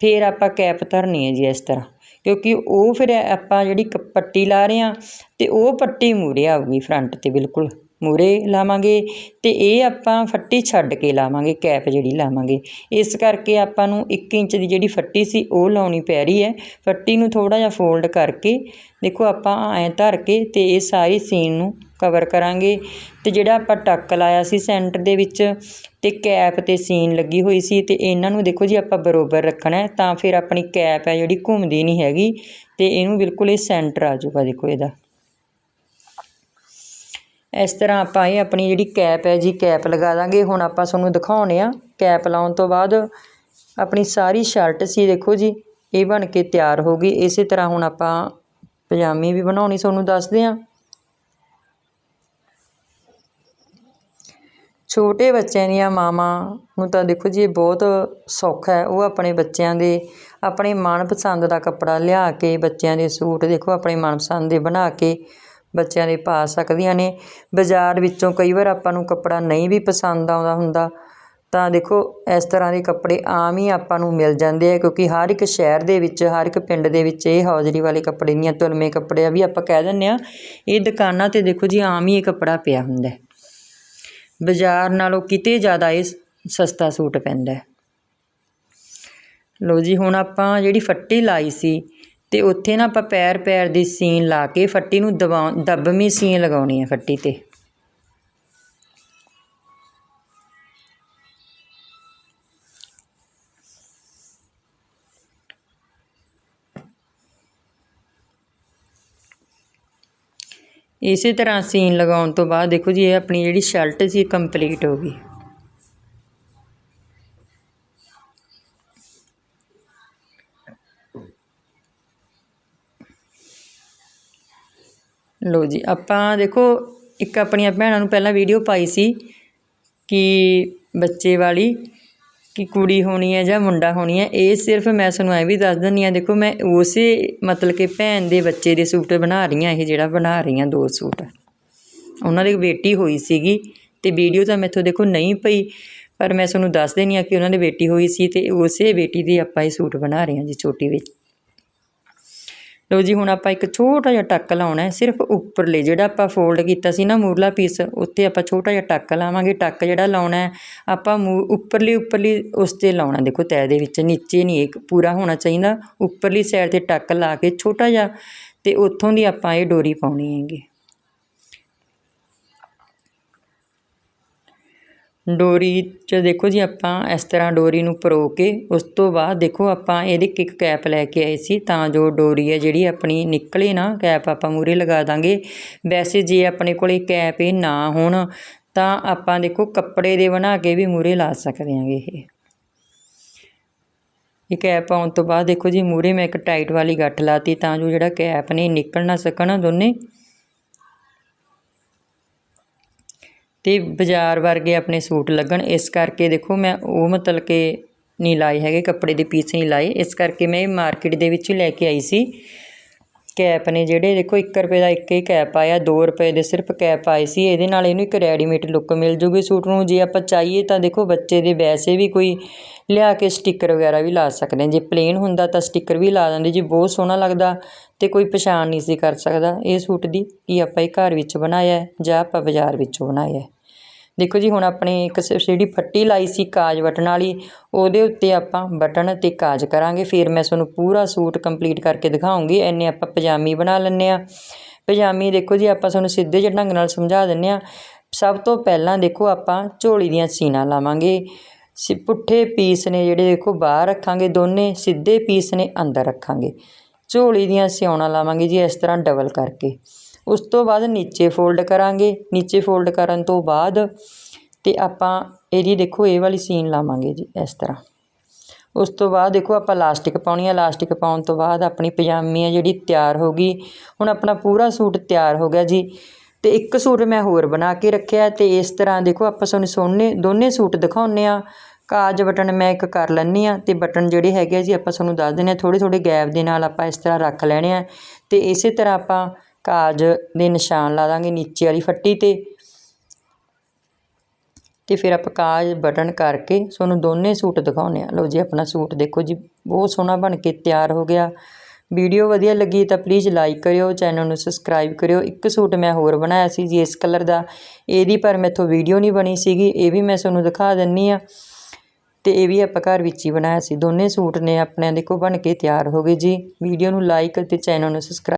ਫਿਰ ਆਪਾਂ ਕੈਪ ਧਰਨੀ ਹੈ ਜੀ ਇਸ ਤਰ੍ਹਾਂ। ਕਿਉਂਕਿ ਉਹ ਫਿਰ ਆਪਾਂ ਜਿਹੜੀ ਕ- ਪੱਟੀ ਲਾ ਰਹੇ ਹਾਂ ਤੇ ਉਹ ਪੱਟੀ ਮੂਰੇ ਆਊਗੀ ਫਰੰਟ ਤੇ ਬਿਲਕੁਲ। ਮੂਰੇ ਲਾਵਾਂਗੇ ਤੇ ਇਹ ਆਪਾਂ ਫੱਟੀ ਛੱਡ ਕੇ ਲਾਵਾਂਗੇ, ਕੈਪ ਜਿਹੜੀ ਲਾਵਾਂਗੇ। ਇਸ ਕਰਕੇ ਆਪਾਂ ਨੂੰ 1 ਇੰਚ ਦੀ ਜਿਹੜੀ ਫੱਟੀ ਸੀ, ਉਹ ਲਾਉਣੀ ਪੈ ਰਹੀ ਹੈ। ਫੱਟੀ ਨੂੰ ਥੋੜਾ ਜਿਹਾ ਫੋਲਡ ਕਰਕੇ, ਦੇਖੋ ਆਪਾਂ ਐਂ ਧਰ ਕੇ ਤੇ ਇਹ ਸਾਰੀ ਸੀਨ ਨੂੰ ਕਵਰ ਕਰਾਂਗੇ। ਤੇ ਜਿਹੜਾ ਆਪਾਂ ਟੱਕ ਲਾਇਆ ਸੀ ਸੈਂਟਰ ਦੇ ਵਿੱਚ, ਤੇ ਕੈਪ ਤੇ ਸੀਨ ਲੱਗੀ ਹੋਈ ਸੀ ਤੇ ਇਹਨਾਂ ਨੂੰ ਦੇਖੋ ਜੀ ਆਪਾਂ ਬਰੋਬਰ ਰੱਖਣਾ ਤਾਂ ਫਿਰ ਆਪਣੀ ਕੈਪ ਹੈ ਜਿਹੜੀ ਘੁੰਮਦੀ ਨਹੀਂ ਹੈਗੀ ਤੇ ਇਹਨੂੰ ਬਿਲਕੁਲ ਇਹ ਸੈਂਟਰ ਆ ਜਾਊਗਾ, ਦੇਖੋ ਇਹਦਾ। ਇਸ ਤਰ੍ਹਾਂ ਆਪਾਂ ਇਹ ਆਪਣੀ ਜਿਹੜੀ ਕੈਪ ਹੈ ਜੀ, ਕੈਪ ਲਗਾ ਦਾਂਗੇ। ਹੁਣ ਆਪਾਂ ਤੁਹਾਨੂੰ ਦਿਖਾਉਣੇ ਆ, ਕੈਪ ਲਾਉਣ ਤੋਂ ਬਾਅਦ ਆਪਣੀ ਸਾਰੀ ਸ਼ਰਟ ਸੀ, ਦੇਖੋ ਜੀ, ਇਹ ਬਣ ਕੇ ਤਿਆਰ ਹੋ ਗਈ। ਇਸੇ ਤਰ੍ਹਾਂ ਹੁਣ ਆਪਾਂ ਪਜਾਮੀ ਵੀ ਬਣਾਉਣੀ, ਤੁਹਾਨੂੰ ਦੱਸਦੇ ਆ ਛੋਟੇ ਬੱਚਿਆਂ ਦੀਆਂ ਮਾਵਾਂ ਨੂੰ ਤਾਂ ਦੇਖੋ ਜੀ, ਇਹ ਬਹੁਤ ਸੌਖਾ ਹੈ। ਉਹ ਆਪਣੇ ਬੱਚਿਆਂ ਦੇ, ਆਪਣੇ ਮਨਪਸੰਦ ਦਾ ਕੱਪੜਾ ਲਿਆ ਕੇ, ਬੱਚਿਆਂ ਦੇ ਸੂਟ ਦੇਖੋ, ਆਪਣੇ ਮਨਪਸੰਦ ਦੇ ਬਣਾ ਕੇ ਬੱਚਿਆਂ ਦੇ ਪਾ ਸਕਦੀਆਂ ਨੇ। ਬਾਜ਼ਾਰ ਵਿੱਚੋਂ ਕਈ ਵਾਰ ਆਪਾਂ ਨੂੰ ਕੱਪੜਾ ਨਹੀਂ ਵੀ ਪਸੰਦ ਆਉਂਦਾ ਹੁੰਦਾ, ਤਾਂ ਦੇਖੋ, ਇਸ ਤਰ੍ਹਾਂ ਦੇ ਕੱਪੜੇ ਆਮ ਹੀ ਆਪਾਂ ਨੂੰ ਮਿਲ ਜਾਂਦੇ ਆ, ਕਿਉਂਕਿ ਹਰ ਇੱਕ ਸ਼ਹਿਰ ਦੇ ਵਿੱਚ, ਹਰ ਇੱਕ ਪਿੰਡ ਦੇ ਵਿੱਚ ਇਹ ਹੌਜਰੀ ਵਾਲੇ ਕੱਪੜੇ ਦੀਆਂ ਤੁਲਮੇ ਕੱਪੜੇ ਆ ਵੀ ਆਪਾਂ ਕਹਿ ਦਿੰਦੇ ਆ, ਇਹ ਦੁਕਾਨਾਂ ਤੇ ਦੇਖੋ ਜੀ ਆਮ ਹੀ ਇਹ ਕੱਪੜਾ ਪਿਆ ਹੁੰਦਾ ਬਾਜ਼ਾਰ ਨਾਲੋਂ ਕਿਤੇ ਜ਼ਿਆਦਾ ਇਹ ਸਸਤਾ ਸੂਟ ਪੈਂਦਾ ਹੈ। ਲੋ ਜੀ, ਹੁਣ ਆਪਾਂ ਜਿਹੜੀ ਫੱਟੀ ਲਾਈ ਸੀ ਅਤੇ ਉੱਥੇ ਨਾ ਆਪਾਂ ਪੈਰ ਪੈਰ ਦੀ ਸੀਨ ਲਾ ਕੇ ਫੱਟੀ ਨੂੰ ਦਬਾ ਦਬਵੀਂ ਸੀਨ ਲਗਾਉਣੀ ਹੈ ਫੱਟੀ ਤੇ। ਇਸੇ ਤਰ੍ਹਾਂ ਸੀਨ ਲਗਾਉਣ ਤੋਂ ਬਾਅਦ ਦੇਖੋ ਜੀ, ਇਹ ਆਪਣੀ ਜਿਹੜੀ ਸ਼ਰਟ ਸੀ ਕੰਪਲੀਟ ਹੋ ਗਈ। ਲੋ ਜੀ, ਆਪਾਂ ਦੇਖੋ, ਇੱਕ ਆਪਣੀਆਂ ਭੈਣਾਂ ਨੂੰ ਪਹਿਲਾਂ ਵੀਡੀਓ ਪਾਈ ਸੀ ਕਿ ਬੱਚੇ ਵਾਲੀ ਕਿ ਕੁੜੀ ਹੋਣੀ ਹੈ ਜਾਂ ਮੁੰਡਾ ਹੋਣੀ ਹੈ, ਇਹ ਸਿਰਫ ਮੈਂ ਤੁਹਾਨੂੰ ਐ ਵੀ ਦੱਸ ਦਿੰਦੀ ਹਾਂ, ਦੇਖੋ ਮੈਂ ਉਸੇ ਮਤਲਬ ਕਿ ਭੈਣ ਦੇ ਬੱਚੇ ਦੇ ਸੂਟ ਬਣਾ ਰਹੀ ਹਾਂ, ਇਹ ਜਿਹੜਾ ਬਣਾ ਰਹੀ ਹਾਂ ਦੋ ਸੂਟ। ਉਹਨਾਂ ਦੀ ਬੇਟੀ ਹੋਈ ਸੀਗੀ ਤੇ ਵੀਡੀਓ ਤਾਂ ਮੈਥੋਂ ਦੇਖੋ ਨਹੀਂ ਪਈ, ਪਰ ਮੈਂ ਤੁਹਾਨੂੰ ਦੱਸ ਦੇਣੀ ਆ ਕਿ ਉਹਨਾਂ ਦੀ ਬੇਟੀ ਹੋਈ ਸੀ ਤੇ ਉਸੇ ਬੇਟੀ ਦੀ ਆਪਾਂ ਇਹ ਸੂਟ ਬਣਾ ਰਹੇ ਹਾਂ ਜੀ ਛੋਟੀ ਵਿੱਚ। ਲਓ ਜੀ, ਹੁਣ ਆਪਾਂ ਇੱਕ ਛੋਟਾ ਜਿਹਾ ਟੱਕ ਲਾਉਣਾ ਹੈ, ਸਿਰਫ ਉੱਪਰਲੇ ਜਿਹੜਾ ਆਪਾਂ ਫੋਲਡ ਕੀਤਾ ਸੀ ਨਾ ਮੂਰਲਾ ਪੀਸ ਉੱਤੇ ਆਪਾਂ ਛੋਟਾ ਜਿਹਾ ਟੱਕ ਲਾਵਾਂਗੇ, ਟੱਕ ਜਿਹੜਾ ਲਾਉਣਾ ਆਪਾਂ ਮੂ- ਉੱਪਰਲੀ ਉੱਪਰਲੀ ਉਸ ਤੇ ਲਾਉਣਾ, ਦੇਖੋ ਤੈ ਦੇ ਵਿੱਚ, ਨੀਚੇ ਨਹੀਂ ਇੱਕ ਪੂਰਾ ਹੋਣਾ ਚਾਹੀਦਾ, ਉੱਪਰਲੀ ਸਾਈਡ ਤੇ ਟੱਕ ਲਾ ਕੇ ਛੋਟਾ ਜਿਹਾ, ਤੇ ਉੱਥੋਂ ਦੀ ਆਪਾਂ ਇਹ ਡੋਰੀ ਪਾਉਣੀ ਹੈਗੀ। ਡੋਰੀ 'ਚ ਦੇਖੋ ਜੀ ਆਪਾਂ ਇਸ ਤਰ੍ਹਾਂ ਡੋਰੀ ਨੂੰ ਪਰੋ ਕੇ, ਉਸ ਤੋਂ ਬਾਅਦ ਦੇਖੋ ਆਪਾਂ ਇਹਦੇ ਇੱਕ ਇੱਕ ਕੈਪ ਲੈ ਕੇ ਆਏ ਸੀ, ਤਾਂ ਜੋ ਡੋਰੀ ਹੈ ਜਿਹੜੀ ਆਪਣੀ ਨਿਕਲੇ ਨਾ, ਕੈਪ ਆਪਾਂ ਮੂਹਰੇ ਲਗਾ ਦਾਂਗੇ। ਵੈਸੇ ਜੇ ਆਪਣੇ ਕੋਲੇ ਕੈਪ ਇਹ ਨਾ ਹੋਣ, ਤਾਂ ਆਪਾਂ ਦੇਖੋ ਕੱਪੜੇ ਦੇ ਬਣਾ ਕੇ ਵੀ ਮੂਹਰੇ ਲਾ ਸਕਦੇ ਆਂਗੇ ਇਹ। ਇਹ ਕੈਪ ਆਉਣ ਤੋਂ ਬਾਅਦ ਦੇਖੋ ਜੀ ਮੂਹਰੇ ਮੈਂ ਇੱਕ ਟਾਈਟ ਵਾਲੀ ਗੱਠ ਲਾਤੀ, ਤਾਂ ਜੋ ਜਿਹੜਾ ਕੈਪ ਨੇ ਨਿਕਲ ਨਾ ਸਕਣ ਦੋਨੇ। ਤੇ ਬਾਜ਼ਾਰ ਵਰਗੇ ਆਪਣੇ ਸੂਟ ਲੱਗਣ, ਇਸ ਕਰਕੇ ਦੇਖੋ ਮੈਂ ਉਹ ਮਤਲਬ ਕਿ ਨਹੀਂ ਲਾਏ ਹੈਗੇ, ਕੱਪੜੇ ਦੇ ਪੀਸ ਨਹੀਂ ਲਾਏ। ਇਸ ਕਰਕੇ ਮੈਂ ਇਹ ਮਾਰਕੀਟ ਦੇ ਵਿੱਚ ਹੀ ਲੈ ਕੇ ਆਈ ਸੀ। ਕੈਪ ਨੇ ਜਿਹੜੇ, ਦੇਖੋ 1 ਰੁਪਏ ਦਾ ਇੱਕ ਹੀ ਕੈਪ ਆਇਆ 2 ਰੁਪਏ ਦੇ ਸਿਰਫ ਕੈਪ ਆਏ ਸੀ, ਇਹਦੇ ਨਾਲ ਇਹਨੂੰ ਇੱਕ ਰੈਡੀਮੇਡ ਲੁੱਕ ਮਿਲ ਜੂਗੀ ਸੂਟ ਨੂੰ। ਜੇ ਆਪਾਂ ਚਾਹੀਏ ਤਾਂ ਦੇਖੋ ਬੱਚੇ ਦੇ ਵੈਸੇ ਵੀ ਕੋਈ ਲਿਆ ਕੇ ਸਟicker ਵਗੈਰਾ ਵੀ ਲਾ ਸਕਦੇ ਹਾਂ ਜੇ ਪਲੇਨ ਹੁੰਦਾ ਤਾਂ ਸਟicker ਵੀ ਲਾ ਦਿੰਦੇ, ਜੀ ਬਹੁਤ ਸੋਹਣਾ ਲੱਗਦਾ ਤੇ ਕੋਈ ਪਛਾਣ ਨਹੀਂ ਸੀ ਕਰ ਸਕਦਾ। ਇਹ ਸੂਟ ਦੀ ਕਿ ਆਪਾਂ ਇਹ ਘਰ ਵਿੱਚ ਬਣਾਇਆ ਜਾਂ ਆਪਾਂ ਬਾਜ਼ਾਰ ਵਿੱਚੋਂ ਬਣਾਇਆ ਦੇਖੋ ਜੀ, ਹੁਣ ਆਪਣੇ ਇੱਕ ਸ- ਜਿਹੜੀ ਫੱਟੀ ਲਾਈ ਸੀ ਕਾਜ ਬਟਨ ਵਾਲੀ, ਉਹਦੇ ਉੱਤੇ ਆਪਾਂ ਬਟਨ ਤੇ ਕਾਜ ਕਰਾਂਗੇ। ਫਿਰ ਮੈਂ ਤੁਹਾਨੂੰ ਪੂਰਾ ਸੂਟ ਕੰਪਲੀਟ ਕਰਕੇ ਦਿਖਾਉਂਗੀ। ਐਨੇ ਆਪਾਂ ਪਜਾਮੀ ਬਣਾ ਲੈਂਦੇ ਆ ਪਜਾਮੀ ਦੇਖੋ ਜੀ, ਆਪਾਂ ਤੁਹਾਨੂੰ ਸਿੱਧੇ ਜਿਹੇ ਢੰਗ ਨਾਲ ਸਮਝਾ ਦਿੰਨੇ ਆ ਸਭ ਤੋਂ ਪਹਿਲਾਂ ਦੇਖੋ, ਆਪਾਂ ਝੋਲੀ ਦੀਆਂ ਸੀਨਾ ਲਾਵਾਂਗੇ। ਸੀ, ਪੁੱਠੇ ਪੀਸ ਨੇ ਜਿਹੜੇ ਦੇਖੋ, ਬਾਹਰ ਰੱਖਾਂਗੇ ਦੋਨੇ, ਸਿੱਧੇ ਪੀਸ ਨੇ ਅੰਦਰ ਰੱਖਾਂਗੇ। ਝੋਲੀ ਦੀਆਂ ਸਿਉਣਾ ਲਾਵਾਂਗੇ ਜੀ, ਇਸ ਤਰ੍ਹਾਂ ਡਬਲ ਕਰਕੇ। ਉਸ ਤੋਂ ਬਾਅਦ ਨੀਚੇ ਫੋਲਡ ਕਰਾਂਗੇ। ਨੀਚੇ ਫੋਲਡ ਕਰਨ ਤੋਂ ਬਾਅਦ ਤੇ ਆਪਾਂ ਇਹਦੀ ਦੇਖੋ, ਇਹ ਵਾਲੀ ਸੀਨ ਲਾਵਾਂਗੇ ਜੀ, ਇਸ ਤਰ੍ਹਾਂ। ਉਸ ਤੋਂ ਬਾਅਦ ਦੇਖੋ, ਆਪਾਂ ਲਾਸਟਿਕ ਪਾਉਣੀ ਆ। ਲਾਸਟਿਕ ਪਾਉਣ ਤੋਂ ਬਾਅਦ ਆਪਣੀ ਪਜਾਮੀ ਆ ਜਿਹੜੀ ਤਿਆਰ ਹੋ ਗਈ। ਹੁਣ ਆਪਣਾ ਪੂਰਾ ਸੂਟ ਤਿਆਰ ਹੋ ਗਿਆ ਜੀ। ਤੇ ਇੱਕ ਸੂਟ ਮੈਂ ਹੋਰ ਬਣਾ ਕੇ ਰੱਖਿਆ ਤੇ ਇਸ ਤਰ੍ਹਾਂ ਦੇਖੋ, ਆਪਾਂ ਤੁਹਾਨੂੰ ਸੋਹਣੇ ਦੋਨੇ ਸੂਟ ਦਿਖਾਉਨੇ ਆ। ਕਾਜ ਬਟਨ ਮੈਂ ਇੱਕ ਕਰ ਲੈਂਦੀ ਆ ਤੇ ਬਟਨ ਜਿਹੜੇ ਹੈਗੇ ਆ ਜੀ, ਆਪਾਂ ਤੁਹਾਨੂੰ ਦੱਸ ਦਿੰਦੇ ਆ। ਥੋੜੇ ਥੋੜੇ ਗੈਪ ਦੇ ਨਾਲ ਆਪਾਂ ਇਸ ਤਰ੍ਹਾਂ ਰੱਖ ਲੈਣੇ ਆ। ਤੇ ਇਸੇ ਤਰ੍ਹਾਂ ਆਪਾਂ ਕਾਜ ਦੇ ਨਿਸ਼ਾਨ ਲਾ ਦਾਂਗੇ ਨੀਚੇ ਵਾਲੀ ਫੱਟੀ ਤੇ। ਤੇ ਫਿਰ ਆਪਾਂ ਕਾਜ ਬਟਨ ਕਰਕੇ ਤੁਹਾਨੂੰ ਦੋਨੇ ਸੂਟ ਦਿਖਾਉਨੇ ਆ ਲਓ ਜੀ, ਆਪਣਾ ਸੂਟ ਦੇਖੋ ਜੀ, ਬਹੁਤ ਸੋਹਣਾ ਬਣ ਕੇ ਤਿਆਰ ਹੋ ਗਿਆ। ਵੀਡੀਓ ਵਧੀਆ ਲੱਗੀ ਤਾਂ ਪਲੀਜ਼ ਲਾਈਕ ਕਰਿਓ ਚੈਨਲ ਨੂੰ ਸਬਸਕ੍ਰਾਈਬ ਕਰਿਓ। ਇੱਕ ਸੂਟ ਮੈਂ ਹੋਰ ਬਣਾਇਆ ਸੀ ਜੀ ਇਸ ਕਲਰ ਦਾ। ਇਹਦੀ ਪਰ ਮੈਥੋਂ ਵੀਡੀਓ ਨਹੀਂ ਬਣੀ ਸੀਗੀ, ਇਹ ਵੀ ਮੈਂ ਤੁਹਾਨੂੰ ਦਿਖਾ ਦਿੰਨੀ ਆ ਤੇ ਇਹ ਵੀ ਆਪਾਂ ਘਰ ਵਿੱਚ ਹੀ ਬਣਾਇਆ ਸੀ। ਦੋਨੇ ਸੂਟ ਨੇ ਆਪਣੇ ਦੇਖੋ ਬਣ ਕੇ ਤਿਆਰ ਹੋ ਗਏ ਜੀ। ਵੀਡੀਓ ਨੂੰ ਲਾਈਕ ਤੇ ਚੈਨਲ ਨੂੰ ਸਬਸਕ੍ਰਾਈਬ